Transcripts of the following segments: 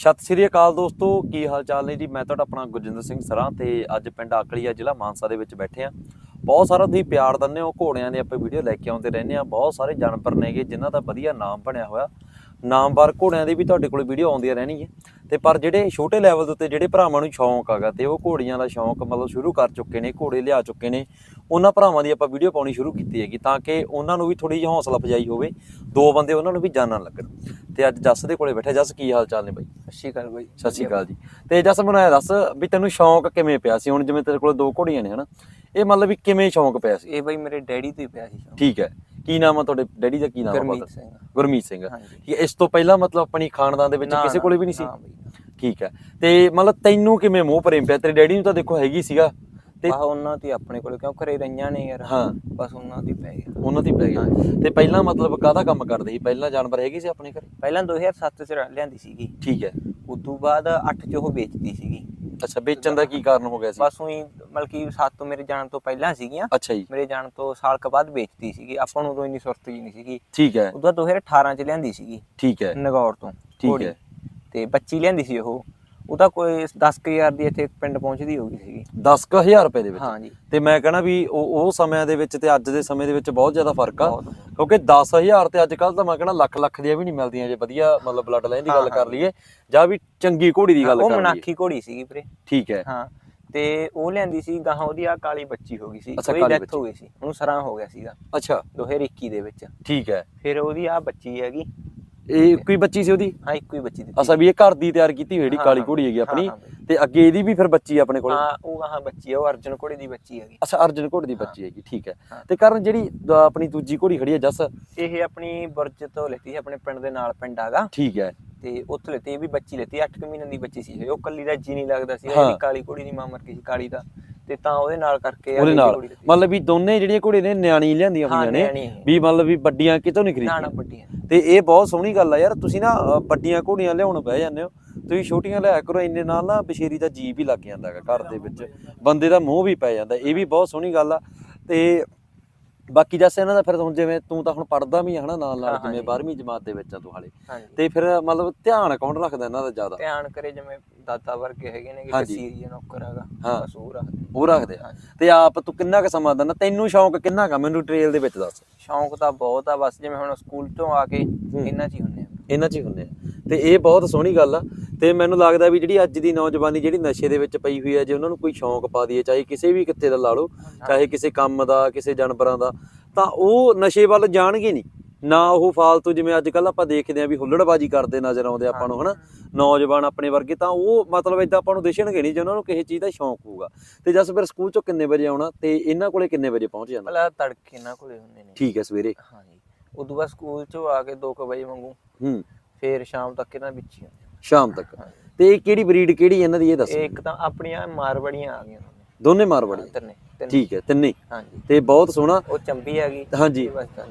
ਸਤਿ ਸ੍ਰੀ ਅਕਾਲ ਦੋਸਤੋ, ਕੀ ਹਾਲ ਚਾਲ ਨੇ ਜੀ? ਮੈਂ ਤੁਹਾਡਾ ਆਪਣਾ ਗੁਰਜਿੰਦਰ ਸਿੰਘ ਸਰਾਂ ਤੇ ਅੱਜ ਪਿੰਡ ਆਕਲੀਆ ਜ਼ਿਲ੍ਹਾ ਮਾਨਸਾ ਦੇ ਵਿੱਚ ਬੈਠੇ ਆ ਬਹੁਤ ਸਾਰਾ ਤੁਸੀਂ ਪਿਆਰ ਦਿੰਦੇ ਹੋ, ਘੋੜਿਆਂ ਦੇ ਆਪਾਂ ਵੀਡੀਓ ਲੈ ਕੇ ਆਉਂਦੇ ਰਹਿੰਦੇ ਆ ਬਹੁਤ ਸਾਰੇ ਜਾਨਵਰ ਨੇਗੇ ਜਿਨ੍ਹਾਂ ਦਾ ਵਧੀਆ ਨਾਮ ਬਣਿਆ ਹੋਇਆ। ਨਾਮਵਰ ਘੋੜਿਆਂ ਦੀ ਵੀ ਤੁਹਾਡੇ ਕੋਲ ਵੀਡੀਓ ਆਉਂਦੀਆਂ ਰਹਿਣਗੀਆਂ। ਤੇ ਪਰ ਜਿਹੜੇ ਛੋਟੇ ਲੈਵਲ ਦੇ ਉੱਤੇ ਜਿਹੜੇ ਭਰਾਵਾਂ ਨੂੰ ਸ਼ੌਂਕ ਆਗਾ ਤੇ ਉਹ ਘੋੜੀਆਂ ਦਾ ਸ਼ੌਂਕ ਮਤਲਬ ਸ਼ੁਰੂ ਕਰ ਚੁੱਕੇ ਨੇ ਘੋੜੇ ਲਿਆ ਚੁੱਕੇ ਨੇ ਉਹਨਾਂ ਭਰਾਵਾਂ ਦੀ ਆਪਾਂ ਵੀਡੀਓ ਪਾਉਣੀ ਸ਼ੁਰੂ ਕੀਤੀ ਹੈਗੀ ਤਾਂ ਕਿ ਉਹਨਾਂ ਨੂੰ ਵੀ ਥੋੜੀ ਜਿਹੀ ਹੌਸਲਾ ਅਫਜਾਈ ਹੋਵੇ ਦੋ ਬੰਦੇ ਉਹਨਾਂ ਨੂੰ ਵੀ ਜਾਣਨ ਲੱਗਣ। ਤੇ ਅੱਜ ਜੱਸ ਦੇ ਕੋਲੇ ਬੈਠੇ ਜੱਸ ਕੀ ਹਾਲ ਚਾਲ ਨੇ ਬਾਈ? ਸਤਿ ਸ਼੍ਰੀ ਅਕਾਲ ਬਾਈ ਸਤਿ ਸ਼੍ਰੀ ਅਕਾਲ ਜੀ। ਤੇ ਜਸ ਮੈਨੂੰ ਇਹ ਦੱਸ ਵੀ ਤੈਨੂੰ ਸ਼ੌਂਕ ਕਿਵੇਂ ਪਿਆ ਸੀ? ਹੁਣ ਜਿਵੇਂ ਤੇਰੇ ਕੋਲ ਦੋ ਘੋੜੀਆਂ ਨੇ ਹਨਾ ਇਹ ਮਤਲਬ ਵੀ ਕਿਵੇਂ ਸ਼ੌਂਕ ਪਿਆ ਸੀ? ਇਹ ਬਾਈ ਮੇਰੇ ਡੈਡੀ ਤੋਂ ਹੀ ਪਿਆ ਸੀ। ਠੀਕ ਹੈ। ਕੀ ਨਾਮ ਆ ਤੁਹਾਡੇ? ਡੈਡੀ ਦਾ ਕੀ ਨਾਮ ਆ ਗੁਰਮੀਤ? ਸਿੰਘ। ਗੁਰਮੀਤ ਸਿੰਘ ਠੀਕ ਹੈ, ਇਸ ਤੋਂ ਪਹਿਲਾਂ ਮਤਲਬ ਆਪਣੀ ਖਾਨਦਾਨ ਦੇ ਵਿੱਚ ਕਿਸੇ ਕੋਲੇ ਵੀ ਨਹੀਂ ਸੀ। ਠੀਕ ਹੈ। ਤੇ ਮਤਲਬ ਤੈਨੂੰ ਕਿਵੇਂ ਮੋਹ ਪ੍ਰੇਮ ਪਿਆ? ਤੇਰੇ ਡੈਡੀ ਨੂੰ ਤਾਂ ਦੇਖੋ ਹੈਗੀ ਸੀਗਾ। ਤੇ ਆਹ ਉਹਨਾਂ ਤੇ ਆਪਣੇ ਕੋਲ ਕਿਉਂ ਘਰੇ ਰਹੀਆਂ ਨੇ ਯਾਰ। ਹਾਂ। ਬਸ ਉਹਨਾਂ ਦੀ ਪੈ ਗਿਆ ਉਹਨਾਂ ਦੀ ਪੈ ਗਿਆ ਤੇ ਪਹਿਲਾਂ ਮਤਲਬ ਕਾਹਦਾ ਕੰਮ ਕਰਦੇ ਸੀ? ਪਹਿਲਾਂ ਜਾਨਵਰ ਹੈਗੇ ਸੀ ਆਪਣੇ ਘਰੇ? ਪਹਿਲਾਂ 2007 ਚ ਲਿਆਂਦੀ ਸੀਗੀ। ਠੀਕ ਹੈ। ਉਦੋਂ ਬਾਅਦ 8 ਚ ਉਹ ਵੇਚਦੀ ਸੀਗੀ। ਅੱਛਾ ਵੇਚਣ ਦਾ ਕੀ ਕਾਰਨ ਹੋ ਗਿਆ ਸੀ? ਬਸ ਉਹੀ ਮਤਲਬ ਕਿ ਸੱਤ ਤੋਂ ਮੇਰੇ ਜਾਣ ਤੋਂ ਪਹਿਲਾਂ ਸੀਗੀਆਂ। ਅੱਛਾ ਜੀ। ਮੇਰੇ ਜਾਣ ਤੋਂ ਸਾਲ ਕੁ ਬਾਅਦ ਵੇਚਦੀ ਸੀਗੀ। ਆਪਾਂ ਨੂੰ ਉਦੋਂ ਇੰਨੀ ਸੁਰਤ ਜੀ ਨਹੀਂ ਸੀਗੀ। ਠੀਕ ਹੈ। ਉਦੋਂ 2018 ਚ ਲਿਆਂਦੀ ਸੀਗੀ। ਠੀਕ ਹੈ। ਨਗੌਰ ਤੋਂ ਠੀਕ। ਹੈ। ਤੇ ਬੱਚੀ ਲਿਆਂਦੀ ਸੀ ਉਹ। ਉਹਦਾ ਕੋਈ 10000 ਦੀ ਇੱਥੇ ਪਿੰਡ ਪਹੁੰਚਦੀ ਹੋਗੀ ਸੀਗੀ। 10000 ਰੁਪਏ ਦੇ ਵਿੱਚ? ਹਾਂ ਜੀ। ਤੇ ਮੈਂ ਕਹਣਾ ਵੀ ਉਹ ਉਹ ਸਮਿਆਂ ਦੇ ਵਿੱਚ ਤੇ ਅੱਜ ਦੇ ਸਮੇਂ ਦੇ ਵਿੱਚ ਬਹੁਤ ਜ਼ਿਆਦਾ ਫ਼ਰਕ ਆ। ਕਿਉਂਕਿ 10000 ਤੇ ਅੱਜ ਕੱਲ ਤਾਂ ਮੈਂ ਕਹਣਾ ਲੱਖ ਲੱਖ ਦੀਆਂ ਵੀ ਨਹੀਂ ਮਿਲਦੀਆਂ ਜੇ ਵਧੀਆ ਮਤਲਬ ਬਲੱਡ ਲਾਈਨ ਦੀ ਗੱਲ ਹਾਂ, ਕਰ ਲਈਏ। ਜਾਂ ਵੀ ਚੰਗੀ ਘੋੜੀ ਦੀ ਗੱਲ ਉਹ ਕਰ ਲਈਏ। ਮਨਾਖੀ ਘੋੜੀ ਸੀਗੀ ਵੀਰੇ। ਠੀਕ ਹੈ। ਹਾਂ ਤੇ ਉਹ ਲਿਆਂਦੀ ਸੀ ਗਾਹਾਂ ਉਹਦੀ ਆ ਕਾਲੀ ਬੱਚੀ ਹੋ ਗਈ ਸੀ। ਉਹਦੀ ਡੈਥ। ਹੋ ਗਈ ਸੀ। ਉਹਨੂੰ ਸਰਾਂ ਹੋ ਗਿਆ ਸੀਗਾ। ਅੱਛਾ। 2021 ਦੇ ਵਿੱਚ। ਠੀਕ ਹੈ। ਫਿਰ ਉਹਦੀ ਆ ਬੱਚੀ ਹੈਗੀ। ਇਹ ਕੋਈ ਬੱਚੀ ਸੀ ਉਹਦੀ? ਹਾਂ ਇੱਕੋ ਹੀ ਬੱਚੀ ਦਿੱਤੀ। ਅਸਾ ਵੀ ਇਹ ਘਰ ਦੀ ਤਿਆਰ ਕੀਤੀ ਹੋਈ ਜਿਹੜੀ ਹਾਂ, ਕਾਲੀ ਹਾਂ, ਘੋੜੀ ਹੈਗੀ ਹਾਂ, ਆਪਣੀ? ਹਾਂ। ਤੇ ਅੱਗੇ ਇਹਦੀ ਵੀ ਫਿਰ ਬੱਚੀ ਆ ਆਪਣੇ ਕੋਲ? ਹਾਂ ਉਹ ਗਾਹਾਂ ਬੱਚੀ ਹੈ ਉਹ ਅਰਜਨ ਘੋੜੇ ਦੀ ਬੱਚੀ ਹੈਗੀ। ਅੱਛਾ ਅਰਜਨ ਘੋੜੀ ਦੀ ਬੱਚੀ ਹੈਗੀ ਠੀਕ ਹੈ। ਹਾਂ। ਤੇ ਕਰਨ ਜਿਹੜੀ ਦ- ਆਪਣੀ ਦੂਜੀ ਘੋੜੀ ਖੜੀ ਹੈ ਜੱਸ? ਇਹ ਆਪਣੀ ਬੁਰਜ ਤੋਂ ਲੈਤੀ ਸੀ ਆਪਣੇ ਪਿੰਡ ਦੇ ਨਾਲ ਪਿੰਡ ਆਗਾ ਠੀਕ ਹੈ। ਤੇ ਉੱਥੇ ਲੈਤੀ ਇਹ ਵੀ ਬੱਚੀ ਲੈਤੀ 8 ਮਹੀਨਿਆਂ ਦੀ ਬੱਚੀ ਸੀ ਇਹ। ਉਹ ਕੱਲੀ ਦਾ ਜੀ ਨਹੀਂ ਲੱਗਦਾ ਸੀ ਹਾਂ। ਇਹਦੀ ਕਾਲੀ ਘੋੜੀ ਦੀ ਮਾਂ ਮਰ ਗਈ ਸੀ ਕਾਲੀ ਦਾ। ਤੇ ਤਾਂ ਉਹਦੇ ਨਾਲ ਕਰਕੇ ਉਹਦੇ ਨਾਲ। ਮਤਲਬ ਵੀ ਦੋਨੇ ਜਿਹੜੀਆਂ ਘੋੜੇ ਨੇ ਨਿਆਣੀ ਲਿਆਂਦੀਆਂ ਹੋਈਆਂ ਨੇ। ਵੀ ਮਤਲਬ ਵੀ ਵੱਡੀਆਂ ਕਿਤੋਂ ਨਹੀਂ ਨਾ ਨਾ ਖਰੀਦੀਆਂ ਵੱਡੀਆਂ। ਤੇ ਇਹ ਬਹੁਤ ਸੋਹਣੀ ਗੱਲ ਆ ਯਾਰ ਤੁਸੀਂ ਨਾ ਵੱਡੀਆਂ ਘੋੜੀਆਂ ਲਿਆਉਣ ਬਹਿ ਜਾਂਦੇ ਹੋ ਤੁਸੀਂ ਛੋਟੀਆਂ ਲਿਆਇਆ ਕਰੋ ਇੰਨੇ ਨਾਲ ਨਾ ਬਸ਼ੇਰੀ ਦਾ ਜੀ ਵੀ ਲੱਗ ਜਾਂਦਾ ਹੈਗਾ ਘਰ ਦੇ ਵਿੱਚ। ਬੰਦੇ ਦਾ ਮੋਹ ਵੀ ਪੈ ਜਾਂਦਾ ਇਹ ਵੀ ਬਹੁਤ ਸੋਹਣੀ ਗੱਲ ਆ। ਤੇ ਬਾਕੀ ਜੱਸ ਇਹਨਾਂ ਦਾ ਫਿਰ ਹੁਣ ਜਿਵੇਂ ਤੂੰ ਤਾਂ ਹੁਣ ਪੜਦਾ ਵੀ ਹਨਾ ਨਾਲ ਨਾਲ ਜਿਵੇਂ ਜੀ। 12ਵੀਂ ਜਮਾਤ ਦੇ ਵਿੱਚ ਆ ਤੂੰ ਹਾਲੇ। ਤੇ ਫਿਰ ਮਤਲਬ ਧਿਆਨ ਕੌਣ ਰੱਖਦਾ ਇਹਨਾਂ ਦਾ ਜ਼ਿਆਦਾ? ਧਿਆਨ ਕਰੇ ਜਿਵੇਂ ਦਾਦਾ ਵਰਗੇ ਹੈਗੇ ਨੇ ਕਿ ਹਾਂਜੀ। ਕਸੀਰੀ ਨੌਕਰ ਹੈਗਾ। ਬਸ ਉਹ ਰੱਖਦੇ ਉਹ ਰੱਖਦੇ ਆ। ਤੇ ਆਪ ਤੂੰ ਕਿੰਨਾ ਕੁ ਸਮਾਂ ਦਿੰਦਾ? ਤੈਨੂੰ ਸ਼ੌਂਕ ਕਿੰਨਾ ਕਾ ਮੈਨੂੰ ਟ੍ਰੇਲ ਦੇ ਵਿੱਚ ਦੱਸ। ਸ਼ੌਂਕ ਤਾਂ ਬਹੁਤ ਆ ਬਸ ਜਿਵੇਂ ਹੁਣ ਸਕੂਲ ਤੋਂ ਆ ਕੇ ਇਹਨਾਂ 'ਚ ਹੀ ਹੁੰਨੇ ਆ। ਇਹਨਾਂ 'ਚ ਹੀ ਹੁੰਦੇ ਆ। ਤੇ ਇਹ ਬਹੁਤ ਸੋਹਣੀ ਗੱਲ ਆ। ਤੇ ਮੈਨੂੰ ਲੱਗਦਾ ਵੀ ਜਿਹੜੀ ਅੱਜ ਦੀ ਨੌਜਵਾਨੀ ਜਿਹੜੀ ਨਸ਼ੇ ਦੇ ਵਿੱਚ ਪਈ ਹੋਈ ਹੈ ਜੇ ਉਹਨਾਂ ਨੂੰ ਕੋਈ ਸ਼ੌਂਕ ਪਾ ਦਈਏ ਚਾਹੇ ਕਿਸੇ ਵੀ ਕਿੱਤੇ ਦਾ ਲਾ ਲਓ ਚਾਹੇ ਕਿਸੇ ਕੰਮ ਦਾ ਕਿਸੇ ਜਾਨਵਰਾਂ ਦਾ ਤਾਂ ਉਹ ਨਸ਼ੇ ਵੱਲ ਜਾਣਗੇ ਨਹੀਂ। ਨਾ ਉਹ ਫਾਲਤੂ ਜਿਵੇਂ ਅੱਜ ਕੱਲ ਆਪਾਂ ਦੇਖਦੇ ਆ ਵੀ ਹੁੱਲੜਬਾਜੀ ਕਰਦੇ ਨਜ਼ਰ ਆਉਂਦੇ ਆਪਾਂ ਨੂੰ ਹਨਾ? ਨੌਜਵਾਨ ਆਪਣੇ ਵਰਗੇ ਤਾਂ ਉਹ ਮਤਲਬ ਇਦਾਂ ਆਪਾਂ ਨੂੰ ਦਿਸਣਗੇ ਨਹੀਂ ਜੇ ਉਹਨਾਂ ਨੂੰ ਕਿਸੇ ਚੀਜ਼ ਦਾ ਸ਼ੌਂਕ ਹੋਊਗਾ। ਤੇ ਜਸ ਫਿਰ ਸਕੂਲ ਚੋਂ ਕਿੰਨੇ ਵਜੇ ਆਉਣਾ? ਤੇ ਇਹਨਾਂ ਕੋਲੇ ਕਿੰਨੇ ਵਜੇ ਪਹੁੰਚ ਜਾਂਦਾ? ਪਹਿਲਾਂ ਤੜਕੇ ਇਹਨਾਂ ਕੋਲੇ ਹੁੰਦੇ ਨੇ। ਠੀਕ ਹੈ ਸਵੇਰੇ। ਹਾਂਜੀ। ਉਦੋਂ ਬਾਅਦ ਸਕੂਲ ਚੋਂ ਆ ਕੇ 2 ਵਜੇ ਵਾਂਗੂ ਹੂੰ। ਫੇਰ ਸ਼ਾਮ ਤੱਕ ਇਹਨਾਂ ਵਿੱਚ ਹੀ ਹੁੰਦੇ ਸ਼ਾਮ ਤੱਕ। ਤੇ ਇਹ ਕਿਹੜੀ ਬਰੀਡ ਕਿਹੜੀ ਇਹਨਾਂ ਦੀ ਇਹ ਦੱਸ ਇੱਕ ਤਾਂ ਆਪਣੀਆਂ ਮਾਰਵੜੀਆਂ ਆ ਗਈਆਂ ਦੋਨੇ। ਦੋਨੇ ਮਾਰਵਾੜੀ ਤਿੰਨੇ ਤਿੰਨ। ਠੀਕ ਹੈ ਤਿੰਨੇ। ਹਾਂਜੀ। ਤੇ ਬਹੁਤ ਸੋਹਣਾ। ਉਹ ਚੰਬੀ ਆ ਗਈ। ਹਾਂਜੀ। ਬਸ ਆ।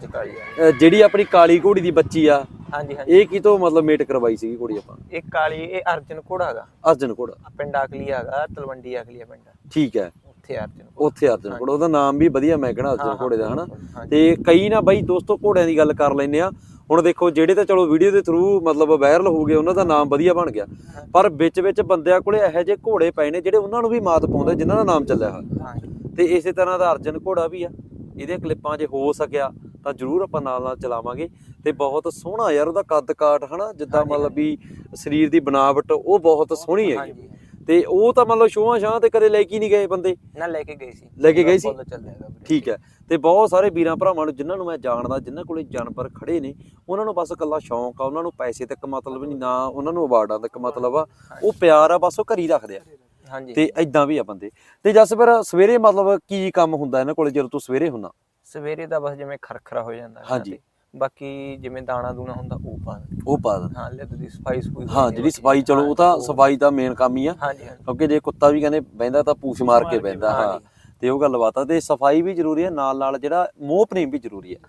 ਅ, ਜਿਹੜੀ ਆਪਣੀ ਕਾਲੀ ਘੋੜੀ ਦੀ ਬੱਚੀ ਆ ਹਾਂਜੀ ਹਾਂਜੀ। ਇਹ ਕਿਤੋਂ ਮਤਲਬ ਮੇਟ ਕਰਵਾਈ ਸੀਗੀ ਘੋੜੀ ਆਪਾਂ? ਇਹ ਕਾਲੀ ਇਹ ਅਰਜਨ ਘੋੜਾ ਹੈਗਾ। ਅਰਜਨ ਘੋੜਾ। ਪਿੰਡ ਆਕਲੀ ਹੈਗਾ ਤਲਵੰਡੀ ਆਕਲੀ ਆ ਪਿੰਡ। ਠੀਕ ਹੈ। ਉੱਥੇ ਅਰਜਨ ਉੱਥੇ ਅਰਜਨ ਘੋੜਾ ਉਹਦਾ ਨਾਮ ਵੀ ਵਧੀਆ ਮੈਂ ਕਹਣਾ ਹਾਂ, ਅਰਜਨ ਹਾਂ, ਘੋੜੇ ਦਾ ਹਨਾ। ਤੇ ਕਈ ਨਾ ਬਾਈ ਦੋਸਤੋ ਘੋੜਿਆਂ ਦੀ ਗੱਲ ਕਰ ਲੈਨੇ ਆ। ਹੁਣ ਦੇਖੋ ਜਿਹੜੇ ਤਾਂ ਚਲੋ ਵੀਡੀਓ ਦੇ ਥਰੂ ਮਤਲਬ ਵਾਇਰਲ ਹੋ ਗਏ ਉਹਨਾਂ ਦਾ ਨਾਮ ਵਧੀਆ ਬਣ ਗਿਆ। ਪਰ ਵਿੱਚ ਵਿੱਚ ਬੰਦਿਆਂ ਕੋਲੇ ਇਹੋ ਜਿਹੇ ਘੋੜੇ ਪਏ ਨੇ ਜਿਹੜੇ ਉਹਨਾਂ ਨੂੰ ਵੀ ਮਾਤ ਪਾਉਂਦੇ ਜਿਨ੍ਹਾਂ ਦਾ ਨਾਮ ਚੱਲਿਆ ਹੋਇਆ। ਤੇ ਇਸੇ ਤਰ੍ਹਾਂ ਦਾ ਅਰਜਨ ਘੋੜਾ ਵੀ ਆ। ਇਹਦੇ ਕਲਿੱਪਾਂ 'ਚ ਹੋ ਸਕਿਆ ਤਾਂ ਜਰੂਰ ਆਪਾਂ ਨਾਲ ਨਾਲ ਚਲਾਵਾਂਗੇ। ਤੇ ਬਹੁਤ ਸੋਹਣਾ ਯਾਰ ਉਹਦਾ ਕੱਦ ਕਾਠ ਹਨਾ? ਜਿੱਦਾਂ ਮਤਲਬ ਵੀ ਸਰੀਰ ਦੀ ਬਣਾਵਟ ਉਹ ਬਹੁਤ ਸੋਹਣੀ ਹੈਗੀ। ਹਾਂਜੀ ਤੇ ਉਹ ਤਾਂ ਮਤਲਬ ਸ਼ੋਆਂ ਸ਼ਾਂ ਤੇ ਕਦੇ ਲੈ ਕੇ ਨਹੀਂ ਗਏ ਬੰਦੇ। ਨਾ ਲੈ ਕੇ ਗਏ ਸੀ। ਲੈ ਕੇ ਗਏ ਸੀ? ਠੀਕ ਹੈ। ਤੇ ਬਹੁਤ ਸਾਰੇ ਵੀਰਾਂ ਭਰਾਵਾਂ ਨੂੰ ਜਿਨ੍ਹਾਂ ਨੂੰ ਮੈਂ ਜਾਣਦਾ ਜਿਨ੍ਹਾਂ ਕੋਲੇ ਜਾਨਵਰ ਖੜੇ ਨੇ ਉਹਨਾਂ ਨੂੰ ਬਸ ਇਕੱਲਾ ਸ਼ੌਂਕ ਆ ਉਹਨਾਂ ਨੂੰ ਪੈਸੇ ਤੱਕ ਮਤਲਬ ਨਹੀਂ ਨਾ ਉਹਨਾਂ ਨੂੰ ਅਵਾਰਡਾਂ ਤੱਕ ਮਤਲਬ ਆ। ਉਹ ਪਿਆਰ ਆ ਬਸ ਉਹ ਘਰੀ ਰੱਖਦੇ ਆ। ਹਾਂਜੀ। ਤੇ ਐਦਾਂ ਵੀ ਆ ਬੰਦੇ। ਤੇ ਜਸ ਫਿਰ ਸਵੇਰੇ ਮਤਲਬ ਕੀ ਕੰਮ ਹੁੰਦਾ ਇਹਨਾਂ ਕੋਲੇ ਜਦੋਂ ਤੂੰ ਸਵੇਰੇ ਹੁੰਨਾ? ਸਵੇਰੇ ਦਾ ਬਸ ਜਿਵੇਂ ਖਰਖਰਾ ਹੋ ਜਾਂਦਾ। ਹਾਂਜੀ। ਬਾਕੀ ਜਿਵੇਂ ਦਾਣਾ ਦੂਣਾ ਹੁੰਦਾ ਉਹ ਪਾ ਦਿੰਦੇ ਉਹ ਪਾ ਦਿੰਦੇ ਹਾਂ। ਲਿੱਦ ਦੀ ਸਫ਼ਾਈ ਸਫੂਈ ਹਾਂ ਜਿਹੜੀ ਸਫ਼ਾਈ ਚਲੋ ਉਹ ਤਾਂ ਸਫ਼ਾਈ ਦਾ ਮੇਨ ਕੰਮ ਹੀ ਆ। ਕਿਉਂਕਿ ਜੇ ਕੁੱਤਾ ਵੀ ਕਹਿੰਦੇ ਬਹਿੰਦਾ ਤਾਂ ਪੂਛ ਮਾਰ ਕੇ ਬਹਿੰਦਾ ਹਾਂ। ਤੇ ਉਹ ਗੱਲਬਾਤ ਆ ਤੇ ਸਫ਼ਾਈ ਵੀ ਜ਼ਰੂਰੀ ਹੈ ਨਾਲ ਨਾਲ ਜਿਹੜਾ ਮੋਹ ਪ੍ਰੇਮ ਵੀ ਜ਼ਰੂਰੀ ਹੈ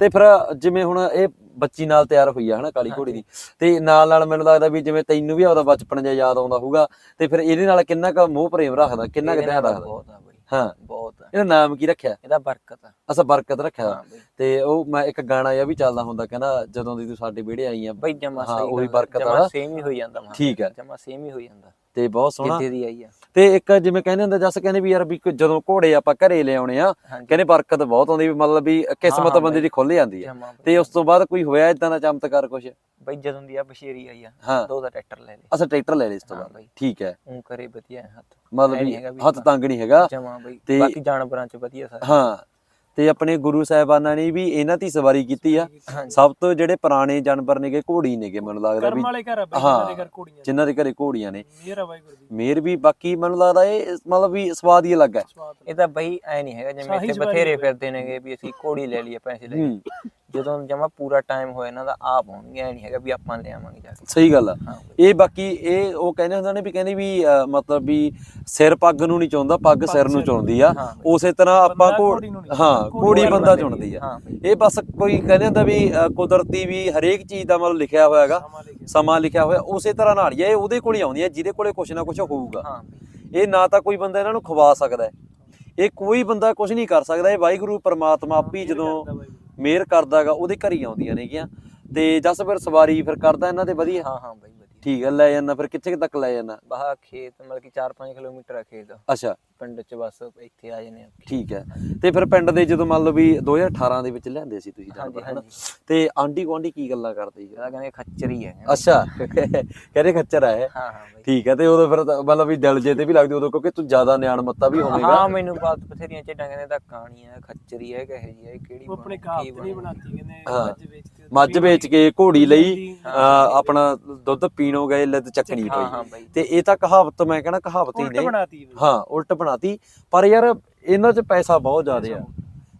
ਤੇ ਫਿਰ ਜਿਵੇਂ ਹੁਣ ਇਹ ਬੱਚੀ ਨਾਲ ਤਿਆਰ ਹੋਈ ਆ ਹਨਾ ਕਾਲੀ ਘੋੜੀ ਦੀ। ਤੇ ਨਾਲ ਨਾਲ ਮੈਨੂੰ ਲੱਗਦਾ ਵੀ ਜਿਵੇਂ ਤੈਨੂੰ ਵੀ ਆਪਦਾ ਬਚਪਨ ਜਿਹਾ ਯਾਦ ਆਉਂਦਾ ਹੋਊਗਾ ਤੇ ਫਿਰ ਇਹਦੇ ਨਾਲ ਕਿੰਨਾ ਕੁ ਮੋਹ ਪ੍ਰੇਮ ਰੱਖਦਾ ਕਿੰਨਾ ਕੁ ਧਿਆਨ ਰੱਖਦਾ। ਹਾਂ। ਬਹੁਤ ਇਹਦਾ ਨਾਮ ਕੀ ਰੱਖਿਆ? ਇਹਦਾ ਬਰਕਤ ਆ। ਅਸਾ ਬਰਕਤ ਰੱਖਿਆ। ਤੇ ਉਹ ਮੈਂ ਇੱਕ ਗਾਣਾ ਜਿਹਾ ਵੀ ਚੱਲਦਾ ਹੁੰਦਾ ਕਹਿੰਦਾ ਜਦੋਂ ਦੀ ਤੂੰ ਸਾਡੇ ਵਿਹੜੇ ਆਈ ਆ। ਬਈ ਜਮਾ ਸਹੀ ਉਹੀ ਆ। ਸੇਮ ਹੀ ਹੋਈ ਜਾਂਦਾ ਮਾ ਠੀਕ ਹੈ ਜਮਾ ਸੇਮ ਹੀ ਹੋਈ ਜਾਂਦਾ। ਤੇ ਬਹੁਤ ਸੋਹਣਾ। ਜਿੱਦੇ ਦੀ ਆਈ ਆ। ਤੇ ਇੱਕ ਜਿਵੇਂ ਕਹਿੰਦੇ ਹੁੰਦੇ ਜੱਸ ਕਹਿੰਦੇ ਵੀ ਯਾਰ ਵੀ ਜਦੋਂ ਘੋੜੇ ਆਪਾਂ ਘਰੇ ਲਿਆਉਣੇ ਆ ਕਹਿੰਦੇ ਬਰਕਤ ਬਹੁਤ ਆਉਂਦੀ ਵੀ ਮਤਲਬ ਵੀ ਕਿਸਮਤ ਬੰਦੇ। ਦੀ ਖੁੱਲ ਜਾਂਦੀ ਹੈ ਜਮਾ ਤੇ ਉਸ ਤੋਂ ਬਾਅਦ ਕੋਈ ਹੋਇਆ ਇਦਾਂ ਦਾ ਚਮਤਕਾਰ ਕੁਛ? ਬਈ ਜਦੋਂ ਦੀ ਆ ਬਸ਼ੇਰੀ ਆਈ ਆ ਦੋ ਦਾ ਟਰੈਕਟਰ ਲੈ ਲੈ ਅਸਾ ਟਰੈਕਟਰ ਲੈ ਲਿਆ ਇਸ ਤੋਂ ਬਾਅਦ। ਠੀਕ ਹੈ। ਉਹ ਕਰੇ ਵਧੀਆ ਹੱਥ। ਮਤਲਬ ਵੀ ਹੱਥ ਤੰਗ ਨਹੀਂ ਹੈਗਾ। ਜਮਾ ਬਈ। ਬਾਕੀ ਜਾਨਵਰਾਂ ਚ ਵਧੀਆ ਸਾਰੇ। ਹਾਂ ਤੇ ਆਪਣੇ ਗੁਰੂ ਸਾਹਿਬਾਨਾਂ ਨੇ ਵੀ ਇਹਨਾਂ ਦੀ ਸਵਾਰੀ ਕੀਤੀ ਆ। ਸਭ ਤੋਂ ਜਿਹੜੇ ਪੁਰਾਣੇ ਜਾਨਵਰ ਨੇਗੇ ਘੋੜੀ ਨੇਗੇ ਮੈਨੂੰ ਲੱਗਦਾ ਵੀ। ਹਾਂ। ਜਿਨ੍ਹਾਂ ਦੇ ਘਰੇ ਘੋੜੀਆਂ ਨੇ। ਮੇਰਾ ਵੀ ਬਾਕੀ ਮੈਨੂੰ ਲੱਗਦਾ ਇਹ ਮਤਲਬ ਵੀ ਸਵਾਦ ਹੀ ਅਲੱਗ ਹੈ। ਇਹ ਤਾਂ ਬਈ ਐ ਨਹੀਂ ਹੈਗਾ ਜਿਵੇਂ ਇੱਥੇ ਬਥੇਰੇ। ਫਿਰਦੇ ਨੇਗੇ ਵੀ ਅਸੀਂ ਘੋੜੀ ਲੈ ਲਈਏ ਪੈਸੇ ਲੈ ਜਦੋਂ ਜਮਾ ਪੂਰਾ ਟਾਈਮ ਹੋਇਆ ਇਹਨਾਂ ਦਾ ਆਪ ਹੋਣਗੇ ਐ ਨਹੀਂ ਹੈਗਾ ਵੀ ਆਪਾਂ ਲੈ ਆਵਾਂਗੇ ਜਾ ਕੇ। ਸਹੀ ਗੱਲ ਆ। ਹਾਂ। ਇਹ ਬਾਕੀ ਇਹ ਉਹ ਕਹਿੰਦੇ ਹੁੰਦੇ ਨੇ ਵੀ ਕਹਿੰਦੇ ਵੀ ਅਹ, ਮਤਲਬ ਵੀ ਸਿਰ ਪੱਗ ਨੂੰ ਨਹੀਂ ਚਾਹੁੰਦਾ ਪੱਗ ਸਿਰ ਨੂੰ ਚਾਹੁੰਦੀ ਆ। ਹਾਂ। ਉਸੇ ਤਰ੍ਹਾਂ ਆਪਾਂ ਘੋੜੀ ਨੂੰ ਨਹੀਂ ਹਾਂ ਘੋੜੀ ਘੋੜੀ ਬੰਦਾ ਚੁਣਦੀ ਆ। ਹਾਂ। ਇਹ ਬਸ ਕੋਈ ਕਹਿੰਦੇ ਹੁੰਦਾ ਵੀ ਅਹ, ਕੁਦਰਤੀ ਵੀ ਹਰੇਕ ਚੀਜ਼ ਦਾ ਮਤਲਬ ਲਿਖਿਆ ਹੋਇਆ ਹੈਗਾ। ਸਮਾਂ ਲਿਖਿਆ ਹੋਇਆ। ਉਸੇ ਤਰ੍ਹਾਂ ਨਾਲ ਹੀ ਆ, ਇਹ ਉਹਦੇ ਕੋਲ ਹੀ ਆਉਂਦੀ ਹੈ ਜਿਹਦੇ ਕੋਲੇ ਕੁਛ ਨਾ ਕੁਛ ਹੋਊਗਾ। ਹਾਂ। ਇਹ ਨਾ ਤਾਂ ਕੋਈ ਬੰਦਾ ਇਹਨਾਂ ਨੂੰ ਖਵਾ ਸਕਦਾ ਹੈ। ਇਹ ਕੋਈ ਬੰਦਾ ਕੁਝ ਨਹੀਂ ਕਰ ਸਕਦਾ। ਇਹ ਵਾਹਿਗੁਰੂ ਪਰਮਾਤਮਾ ਆਪੀ ਜਦੋਂ ਮਿਹਰ ਕਰਦਾਗਾ ਉਹਦੇ ਘਰ ਹੀ ਆਉਂਦੀਆਂ ਨੇਗੀਆਂ। ਤੇ ਜਸ ਫਿਰ ਸਵਾਰੀ ਫਿਰ ਕਰਦਾ ਇਹਨਾਂ ਤੇ ਵਧੀਆ? ਹਾਂ ਹਾਂ ਬਈ ਵਧੀਆ। ਠੀਕ ਹੈ ਲੈ ਜਾਂਦਾ ਫਿਰ ਕਿੱਥੇ ਕੁ ਤੱਕ ਲੈ ਜਾਂਦਾ? ਬਾਹਰ ਖੇਤ ਮਤਲਬ ਕਿ 4-5 ਕਿਲੋਮੀਟਰ ਆ ਖੇਤ। ਅੱਛਾ। ਪਿੰਡ ਚ ਬਸ ਇੱਥੇ ਆ ਜਾਂਦੇ ਆ ਠੀਕ ਹੈ। ਤੇ ਫਿਰ ਪਿੰਡ ਦੇ ਜਦੋਂ ਮੰਨ ਲਓ ਵੀ 2018 ਦੇ ਵਿੱਚ ਲਿਆਂਦੇ ਸੀ ਤੁਸੀਂ ਜਾਨਵਰ ਹਨਾ? ਤੇ ਆਂਢੀ ਗੁਆਂਢੀ ਕੀ ਗੱਲਾਂ ਕਰਦੇ ਸੀ? ਇਹਦਾ ਕਹਿੰਦੇ ਖੱਚਰ ਹੀ ਹੈ। ਅੱਛਾ। ਕਹਿੰਦੇ ਖੱਚਰ ਹੈ। ਹਾਂ ਹਾਂ ਠੀਕ ਹੈ ਤੇ ਉਦੋਂ ਫਿਰ ਮਤਲਬ ਵੀ ਦਿਲ ਜੇ ਤੇ ਵੀ ਲੱਗਦੀ ਉਦੋਂ ਕਿਉਂਕਿ ਤੂੰ ਜ਼ਿਆਦਾ ਨਿਆਣ ਮੱਤਾ ਵੀ ਹੋਵੇਗਾ। ਹਾਂ ਮੈਨੂੰ ਬਾਤ ਬਥੇਰੀਆਂ ਚੇਡਾਂ ਕਹਿੰਦੇ ਤਾਂ ਕਹਾਣੀ ਹੈ ਖੱਚਰੀ ਹੈ ਕਹੇ ਜੀ ਹੈ ਕਿਹੜੀ ਉਹ ਆਪਣੇ ਬਣੀ, ਕਾਪ ਨਹੀਂ ਬਣੀ। ਬਣਾਤੀ ਕਹਿੰਦੇ ਹਾਂ। ਮੱਝ ਵੇਚ ਕੇ ਘੋੜੀ ਲਈ ਹਾਂ। ਆਪਣਾ ਦੁੱਧ ਪੀਣੋਂ ਗਏ ਲੱਦ ਚੱਕਣੀ ਹਾਂ ਹਾਂ ਪਈ ਬਈ। ਤੇ ਇਹ ਤਾਂ ਕਹਾਵਤ ਮੈਂ ਕਹਿੰਦਾ ਕਹਾਵਤ ਹੀ ਉਲਟ ਨੇ। ਬਣਾਤੀ ਬਈ। ਹਾਂ ਉਲਟ ਬਣਾਤੀ ਪਰ ਯਾਰ ਇਹਨਾਂ 'ਚ ਪੈਸਾ ਬਹੁਤ ਜ਼ਿਆਦਾ ਆ।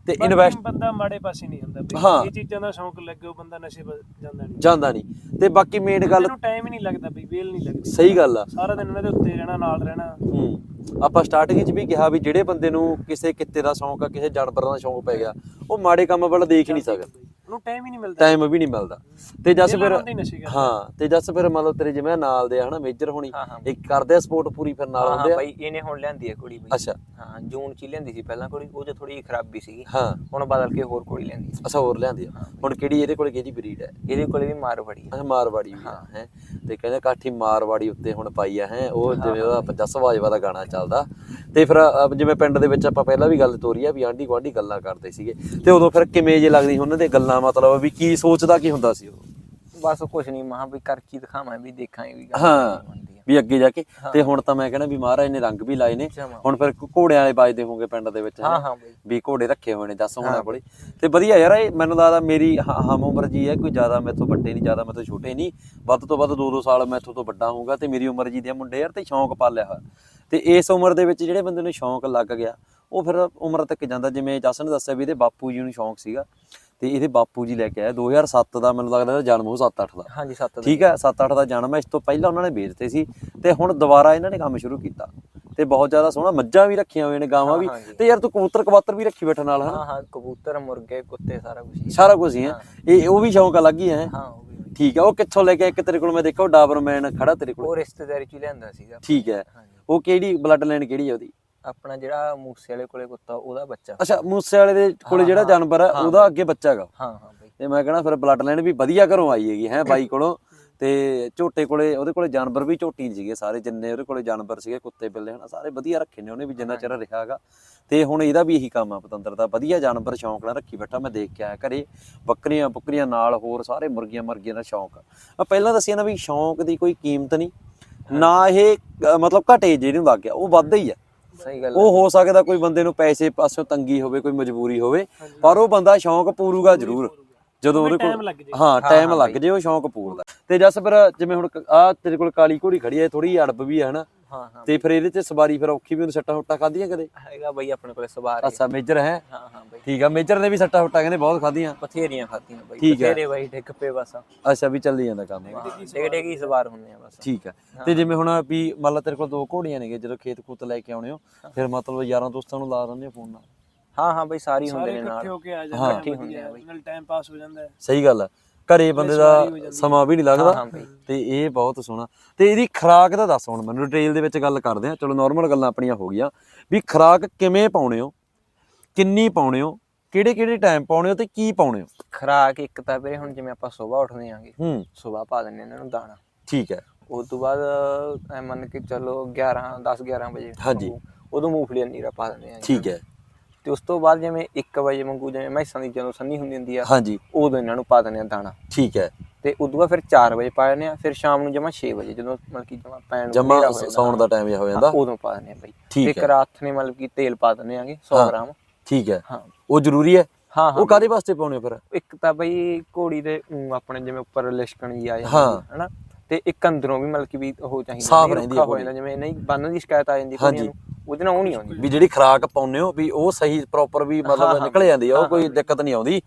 ਤੇ ਇਨਵੈਸਟ ਬੰਦਾ ਮਾੜੇ ਪਾਸੇ ਨਹੀਂ ਹੁੰਦਾ ਬਈ। ਇਹ ਚੀਜ਼ਾਂ ਦਾ ਸ਼ੌਂਕ ਲੱਗੇ ਉਹ ਬੰਦਾ ਨਸ਼ੇ ਜਾਂਦਾ ਨਹੀਂ। ਜਾਂਦਾ ਨਹੀਂ। ਤੇ ਬਾਕੀ ਮੇਨ ਗੱਲ ਮੈਨੂੰ ਟਾਈਮ ਹੀ ਨਹੀਂ ਲੱਗਦਾ ਬਈ ਵੇਲ ਨਹੀਂ ਲੱਗਦੀ। ਸਹੀ ਗੱਲ ਆ। ਸਾਰਾ ਦਿਨ ਉਹਨਾਂ ਦੇ ਉੱਤੇ ਰਹਿਣਾ ਨਾਲ ਰਹਿਣਾ। ਹੂੰ। ਆਪਾਂ ਸਟਾਰਟਿੰਗ 'ਚ ਵੀ ਕਿਹਾ ਵੀ ਜਿਹੜੇ ਬੰਦੇ ਨੂੰ ਕਿਸੇ ਕਿੱਤੇ ਦਾ ਸ਼ੌਂਕ ਆ ਕਿਸੇ ਜਾਨਵਰਾਂ ਦਾ ਸ਼ੌਂਕ ਪੈ ਗਿਆ ਉਹ ਮਾੜੇ ਕੰਮ ਵੱਲ ਦੇਖ ਹੀ ਨਹੀਂ ਸਕਦਾ। ਉਹਨੂੰ ਟਾਈਮ ਹੀ ਨਹੀਂ ਮਿਲਦਾ। ਟਾਈਮ ਵੀ ਨਹੀਂ ਮਿਲਦਾ। ਤੇ ਜਸ ਫਿਰ ਹੀ। ਹਾਂ ਤੇ ਜਸ ਫਿਰ ਮੰਨ ਲਓ ਤੇਰੇ ਜਿਵੇਂ ਨਾਲ ਦੇ ਹਨਾ ਮੇਜਰ ਹੋਣੀ ਹਾਂ ਹਾਂ। ਇੱਕ ਕਰਦੇ ਆ ਸਪੋਰਟ ਪੂਰੀ ਫਿਰ ਨਾਲ ਹਾਂ ਹੁੰਦੇ ਹਾਂ ਆ ਬਈ ਇਹਨੇ ਹੁਣ ਲਿਆਂਦੀ ਹੈ ਕੁੜੀ ਬਈ। ਅੱਛਾ। ਹਾਂ ਜੂਨ ਚ ਹੀ ਲਿਆਂਦੀ ਸੀ ਪਹਿਲਾਂ ਕੁੜੀ ਉਹ ਚ ਥੋੜੀ ਖਰਾਬੀ ਸੀਗੀ। ਹਾਂ। ਹੁਣ ਬਦਲ ਕੇ ਹੋਰ ਕੁੜੀ ਲਿਆਂਦੀ ਅੱਛਾ ਹੋਰ ਲਿਆਂਦੀ ਆ। ਹੁਣ ਕਿਹੜੀ ਇਹਦੇ ਕੋਲ ਕਿਹਦੀ ਬਰੀਡ ਹੈ? ਇਹਦੇ ਕੋਲੇ ਵੀ ਮਾਰ ਬੜੀ ਹੈ ਅੱਛਾ ਮਾਰਵਾੜੀ ਵੀ ਹੈ। ਤੇ ਕਹਿੰਦੇ ਕਾਠੀ ਮਾਰਵਾੜੀ ਉੱਤੇ ਹੁਣ ਪਾਈ ਆ ਹੈ। ਉਹ ਜਿਵੇਂ ਉਹਦਾ ਜਸ ਬਾਜਵਾ ਦਾ ਗਾਣਾ ਚੱਲਦਾ। ਤੇ ਫਿਰ ਜਿਵੇਂ ਪਿੰਡ ਦੇ ਵਿੱਚ ਆਪਾਂ ਪਹਿਲਾਂ ਵੀ ਗੱਲ ਤੋਰੀ ਆ ਵੀ ਆਂਢੀ ਗੁਆਂਢੀ ਗੱਲਾਂ ਕਰਦੇ ਸੀਗੇ। ਤੇ ਉਦੋਂ ਫਿਰ ਕਿਵੇਂ ਜੇ ਲੱਗਦੀ ਉਹਨਾਂ ਦੇ ਗੱਲਾਂ, ਮਤਲਬ ਵੀ ਕੀ ਸੋਚਦਾ ਕੀ ਹੁੰਦਾ ਸੀ ਉਹ? ਬਸ ਕੁਛ ਨਹੀਂ ਮਹਾ ਵੀ ਕਰਚੀ ਦਿਖਾਵਾਂ ਵੀ ਦੇਖਾਂਗੇ ਵੀ ਗੱਲ ਹਾਂ। ਕੀ ਬਣਦੀ ਆ। ਵੀ ਅੱਗੇ ਜਾ ਕੇ। ਤੇ ਹੁਣ ਤਾਂ ਮੈਂ ਕਹਿੰਦਾ ਵੀ ਮਹਾਰਾਜ ਨੇ ਰੰਗ ਵੀ ਲਾਏ ਨੇ। ਜਮਾਂ। ਹੁਣ ਫਿਰ ਘੋੜਿਆਂ ਵਾਲੇ ਵੱਜਦੇ ਹੋਣਗੇ ਪਿੰਡ ਦੇ ਵਿੱਚ ਹੈਂ? ਹਾਂ ਹਾਂ ਬਈ। ਵੀ ਘੋੜੇ ਰੱਖੇ ਹੋਏ ਨੇ ਜੱਸ ਹੋਣਾ ਕੋਲੇ। ਤੇ ਵਧੀਆ ਯਾਰ ਇਹ ਮੈਨੂੰ ਲੱਗਦਾ ਮੇਰੀ ਹ- ਹਮ ਉਮਰ ਜੀ ਹੈ ਕੋਈ ਜ਼ਿਆਦਾ ਮੈਥੋਂ ਵੱਡੇ ਨਹੀਂ ਜ਼ਿਆਦਾ ਮੈਥੋਂ ਛੋਟੇ ਨਹੀਂ। ਵੱਧ ਤੋਂ ਵੱਧ 2-2 ਸਾਲ ਮੈਥੋਂ ਤੋਂ ਵੱਡਾ ਹੋਊਗਾ ਤੇ ਮੇਰੀ ਉਮਰ ਜੀ ਦੇ ਮੁੰਡੇ ਯਾਰ ਤੇ ਸ਼ੌਂਕ ਪਾਲਿਆ ਹੋਇਆ। ਤੇ ਇਸ ਉਮਰ ਦੇ ਵਿੱਚ ਜਿਹੜੇ ਬੰਦੇ ਨੂੰ ਸ਼ੌਂਕ ਲੱਗ ਗਿਆ ਉਹ ਫਿਰ ਉਮਰ ਤੱਕ ਜਾਂਦਾ। ਜਿਵੇਂ ਜੱਸ ਨੇ ਦੱਸਿਆ ਵੀ ਇਹਦੇ ਬਾਪੂ ਜੀ ਨੂੰ ਸ਼ੌਂਕ ਸੀਗਾ। ਤੇ ਇਹਦੇ ਬਾਪੂ ਜੀ ਲੈ ਕੇ ਆਇਆ 2007 ਦਾ ਮੈਨੂੰ ਲੱਗਦਾ ਇਹਦਾ ਜਨਮ ਉਹ 7-8 ਦਾ। ਹਾਂਜੀ ਸੱਤ ਦਾ ਠੀਕ ਹੈ 7-8 ਦਾ ਜਨਮ ਹੈ ਇਸ ਤੋਂ ਪਹਿਲਾਂ ਉਹਨਾਂ ਨੇ ਵੇਚਦੇ ਸੀ ਤੇ ਹੁਣ ਦੁਬਾਰਾ ਇਹਨਾਂ ਨੇ ਕੰਮ ਸ਼ੁਰੂ ਕੀਤਾ। ਤੇ ਬਹੁਤ ਜ਼ਿਆਦਾ ਸੋਹਣਾ ਮੱਝਾਂ ਵੀ ਰੱਖੀਆਂ ਹੋਈਆਂ ਨੇ ਗਾਵਾਂ ਵੀ। ਹਾਂ। ਤੇ ਯਾਰ ਤੂੰ ਕਬੂਤਰ ਕਬੂਤਰ ਵੀ ਰੱਖੀ ਬੈਠਾ ਨਾਲ ਹਨਾ? ਹਾਂ ਹਾਂ ਕਬੂਤਰ ਮੁਰਗੇ ਕੁੱਤੇ ਸਾਰਾ ਕੁਝ ਹੀ। ਸਾਰਾ ਕੁਝ ਹੀ ਹੈ। ਇਹ ਉਹ ਵੀ ਸ਼ੌਂਕ ਅਲੱਗ ਹੀ ਹੈ। ਹਾਂ। ਠੀਕ ਹੈ ਉਹ ਕਿੱਥੋਂ ਲੈ ਕੇ ਇੱਕ ਤੇਰੇ ਕੋਲ ਮੈਂ ਦੇਖਿਆ ਉਹ ਡਾਬਰਮੈਨ ਖੜਾ ਤੇਰੇ ਕੋਲ। ਉਹ ਰਿਸ਼ਤੇਦਾਰੀ ਚ ਹੀ ਲਿਆਂਦਾ ਸੀਗਾ। ਠੀਕ ਹੈ। ਉਹ ਕਿਹੜੀ ਬਲੱਡ ਲਾਈਨ ਕਿਹੜੀ ਹੈ ਉਹਦੀ? ਆਪਣਾ ਜਿਹੜਾ ਮੂਸੇ ਵਾਲੇ ਕੋਲੇ ਕੁੱਤਾ ਉਹਦਾ ਬੱਚਾ। ਅੱਛਾ ਮੂਸੇ ਵਾਲੇ ਦੇ ਕੋਲੇ ਜਿਹੜਾ ਜਾਨਵਰ ਹੈ। ਉਹਦਾ ਅੱਗੇ ਬੱਚਾ ਹੈਗਾ। ਹਾਂ ਹਾਂ ਬਈ। ਤੇ ਮੈਂ ਕਹਣਾ ਫਿਰ ਬਲੱਡ ਲਾਈਨ ਵੀ ਵਧੀਆ ਘਰੋਂ ਆਈ ਹੈਗੀ ਹੈ ਬਾਈ ਕੋਲੋਂ। ਤੇ ਝੋਟੇ ਕੋਲੇ ਉਹਦੇ ਕੋਲੇ ਜਾਨਵਰ ਵੀ ਝੋਟੀ ਨਹੀਂ ਸੀਗੇ ਸਾਰੇ ਜਿੰਨੇ ਉਹਦੇ ਕੋਲੇ ਜਾਨਵਰ ਸੀਗੇ ਕੁੱਤੇ ਬਿੱਲੇ ਹਨਾ ਸਾਰੇ ਵਧੀਆ ਰੱਖੇ ਨੇ ਉਹਨੇ ਵੀ ਜਿੰਨਾ ਚਿਰ ਰਿਹਾ ਹੈਗਾ। ਤੇ ਹੁਣ ਇਹਦਾ ਵੀ ਇਹੀ ਕੰਮ ਆ ਪਤੰਦਰ ਦਾ। ਵਧੀਆ ਜਾਨਵਰ ਸ਼ੌਂਕ ਨਾਲ ਰੱਖੀ ਬੈਠਾ ਮੈਂ ਦੇਖ ਕੇ ਆਇਆ ਘਰੇ। ਬੱਕਰੀਆਂ ਬੁੱਕਰੀਆਂ ਨਾਲ ਹੋਰ ਸਾਰੇ ਮੁਰਗੀਆਂ ਮਰਗੀਆਂ ਦਾ ਸ਼ੌਂਕ ਆ। ਪਹਿਲਾਂ ਦੱਸਿਆ ਨਾ ਵੀ ਸ਼ੌਂਕ ਦੀ ਕੋਈ ਕੀਮਤ ਨਹੀਂ। ਨਾ ਇਹ ਮਤਲਬ ਘਟੇ ਜਿਹਨੂੰ ਲੱਗ ਗਿਆ ਉਹ ਵੱਧਦਾ ਹੀ ਆ। ਸਹੀ ਗੱਲ ਉਹ ਹੋ ਸਕਦਾ ਕੋਈ ਬੰਦੇ ਨੂੰ ਪੈਸੇ ਪਾਸੋਂ ਤੰਗੀ ਹੋਵੇ ਕੋਈ ਮਜਬੂਰੀ ਹੋਵੇ ਪਰ ਉਹ ਬੰਦਾ ਸ਼ੌਂਕ ਪੂਰੂਗਾ ਜ਼ਰੂਰ। ਜਦੋਂ ਉਹਦੇ ਕੋਲ ਹਾਂ ਟਾਈਮ ਲੱਗ। ਜੇ ਉਹ ਸ਼ੌਂਕ ਪੂਰਦਾ। ਤੇ ਜਸ ਫਿਰ ਜਿਵੇਂ ਹੁਣ ਆ ਤੇਰੇ ਕੋਲ ਕਾਲੀ ਘੋੜੀ ਖੜੀ ਹੈ ਥੋੜੀ ਅੜਬ ਵੀ ਹੈ ਹਨਾ? ਹਾਂ ਹਾਂ ਤੇ ਫਿਰ ਇਹਦੇ ਚ ਸਵਾਰੀ ਫਿਰ ਔਖੀ ਵੀ ਉਹਨੂੰ ਸੱਟਾ ਹੁੱਟਾ ਖਾਧੀਆਂ ਕਦੇ? ਹੈਗਾ ਬਈ ਆਪਣੇ ਕੋਲੇ ਸਵਾਰ ਅੱਛਾ ਮੇਜਰ ਹੈ? ਹਾਂ ਹਾਂ ਬਈ। ਠੀਕ ਆ ਮੇਜਰ ਨੇ ਵੀ ਸੱਟਾ ਹੁੱਟਾ ਕਹਿੰਦੇ ਬਹੁਤ ਖਾਧੀਆਂ। ਬਥੇਰੀਆਂ ਖਾਤੀਆਂ ਬਈ। ਬਥੇਰੇ ਬਈ ਡਿੱਗ ਪਏ ਬਸ। ਅੱਛਾ ਵੀ ਚੱਲੀ ਜਾਂਦਾ ਕੰਮ। ਡਿੱਗ ਡਿੱਗ ਹੀ ਸਵਾਰ ਹੁੰਨੇ ਆ ਬਸ। ਠੀਕ ਆ। ਤੇ ਜਿਵੇਂ ਹੁਣ ਵੀ ਮੰਨ ਲਾ ਤੇਰੇ ਕੋਲ ਦੋ ਘੋੜੀਆਂ ਨੇਗੇ ਜਦੋਂ ਖੇਤ ਖੂਤ ਲੈ ਕੇ ਆਉਣੇ ਹੋ ਫਿਰ ਮਤਲਬ ਯਾਰਾਂ ਦੋਸਤਾਂ ਨੂੰ ਲਾ ਦਿੰਦੇ ਫੋਨ ਨਾਲ? ਹਾਂ ਹਾਂ ਬਈ ਸਾਰੀ ਹੁੰਦੇ ਸਾਰੇ ਨੇ ਇਕੱਠੇ ਨਾਲ। ਹੋ ਕੇ ਆ ਹਾਂ। ਜਾਂਦੇ ਇਕੱਠੇ ਹੁੰਦੇ ਆ ਬਈ। ਨਾਲ ਟਾਈਮ ਪਾਸ ਹੋ ਜਾਂਦਾ। ਹੈ ਸਹੀ ਗੱਲ ਆ। ਘਰੇ ਬੰਦੇ ਦਾ ਸਮਾਂ ਵੀ ਨਹੀਂ ਲੱਗਦਾ। ਤੇ ਇਹ ਬਹੁਤ ਸੋਹਣਾ। ਤੇ ਇਹਦੀ ਖੁਰਾਕ ਦਾ ਦੱਸ ਹੁਣ ਮੈਨੂੰ ਡਿਟੇਲ ਦੇ ਵਿੱਚ ਗੱਲ ਕਰਦੇ ਆ ਚਲੋ ਨਾਰਮਲ ਗੱਲਾਂ ਆਪਣੀਆਂ ਹੋ ਗਈਆਂ। ਵੀ ਖੁਰਾਕ ਕਿਵੇਂ ਪਾਉਣੇ ਹੋ? ਕਿੰਨੀ ਪਾਉਣੇ ਹੋ? ਕਿਹੜੇ ਕਿਹੜੇ ਟਾਈਮ ਪਾਉਣੇ ਹੋ ਤੇ ਕੀ ਪਾਉਣੇ ਹੋ? ਖਰਾਕ ਇੱਕ ਤਾਂ ਵੀਰੇ ਹੁਣ ਜਿਵੇਂ ਆਪਾਂ ਸਵੇਰ ਉੱਠਦੇ ਆਂਗੇ ਹੂੰ। ਸਵੇਰ ਪਾ ਦਿੰਦੇ ਇਹਨਾਂ ਨੂੰ ਦਾਣਾ। ਠੀਕ ਹੈ। ਉਸ ਤੋਂ ਬਾਅਦ ਐ ਮੰਨ ਕੇ ਚੱਲੋ 11 10 11 ਵਜੇ ਹਾਂਜੀ। ਉਦੋਂ ਮੂੰਗਫਲੀ ਦਾ ਨੀਰਾ ਪਾ ਦਿੰਦੇ ਆ ਠੀਕ ਹੈ। ਤੇ ਉਸ ਤੋਂ ਬਾਅਦ ਜਿਵੇਂ 1 ਵਜੇ ਮੰਗੂ ਜਿਵੇਂ ਮੈਸਾਂ ਦੀ ਜਦੋਂ ਸੰਨੀ ਹੁੰਦੀ ਹੁੰਦੀ ਆ ਹਾਂਜੀ। ਉਦੋਂ ਇਹਨਾਂ ਨੂੰ ਪਾ ਦਿੰਦੇ ਆ ਦਾਣਾ। ਠੀਕ ਹੈ। ਤੇ ਉਦੋਂ ਬਾਅਦ ਫਿਰ 4 ਵਜੇ ਪਾ ਦਿੰਦੇ ਆ ਫਿਰ ਸ਼ਾਮ ਨੂੰ ਜਮਾ 6 ਵਜੇ ਜਦੋਂ ਮਤਲਬ ਕਿ ਜਮਾ ਪੈਣ ਜਮਾ ਸੌਣ ਦਾ ਟਾਈਮ ਹੋ ਜਾਂਦਾ। ਉਦੋਂ ਪਾ ਦਿੰਦੇ ਆ ਬਈ। ਠੀਕ ਤੇ ਰਾਤ ਨੇ ਮਤਲਬ ਕਿ ਤੇਲ ਪਾ ਦਿੰਦੇ ਆਂਗੇ 100 ਹਾਂ। ਗ੍ਰਾਮ। ਠੀਕ ਹੈ। ਹਾਂ। ਉਹ ਜ਼ਰੂਰੀ ਹੈ? ਹਾਂ ਹਾਂ। ਉਹ ਕਾਦੇ ਵਾਸਤੇ ਪਾਉਣੇ ਫਿਰ? ਇੱਕ ਤਾਂ ਬਈ ਘੋੜੀ ਦੇ ਆਪਣੇ ਜਿਵੇਂ ਉੱਪਰ ਲਿਸ਼ਕਣ ਜੀ ਆ ਜਾਂਦੀ ਹਨਾ? ਤੇ ਇੱਕ ਅੰਦਰੋਂ ਵੀ ਮਤਲਬ ਕਿ ਵੀ ਉਹ ਚਾਹੀਦਾ ਸਾਫ਼ ਰਹਿੰਦੀ ਹੈ ਜਿਵੇਂ ਨਹੀਂ ਬੰਨ ਦੀ ਸ਼ਿਕਾਇਤ ਆ ਜਾਂਦੀ ਹਾਂਜੀ। ਘੋੜੀਆਂ ਨੂੰ। ਉਹਦੇ ਨਾਲ ਉਹ ਨਹੀਂ ਆਉਂਦੀ ਵੀ ਜਿਹੜੀ ਖੁਰਾਕ ਪਾਉਣੇ ਹੋ ਵੀ ਉਹ ਸਹੀ ਪ੍ਰੋਪਰ ਵੀ ਮਤਲਬ। ਨਿਕਲ ਜਾਂਦੀ ਆ ਉਹ ਕੋਈ। ਦਿੱਕਤ ਨਹੀਂ ਆਉਂਦੀ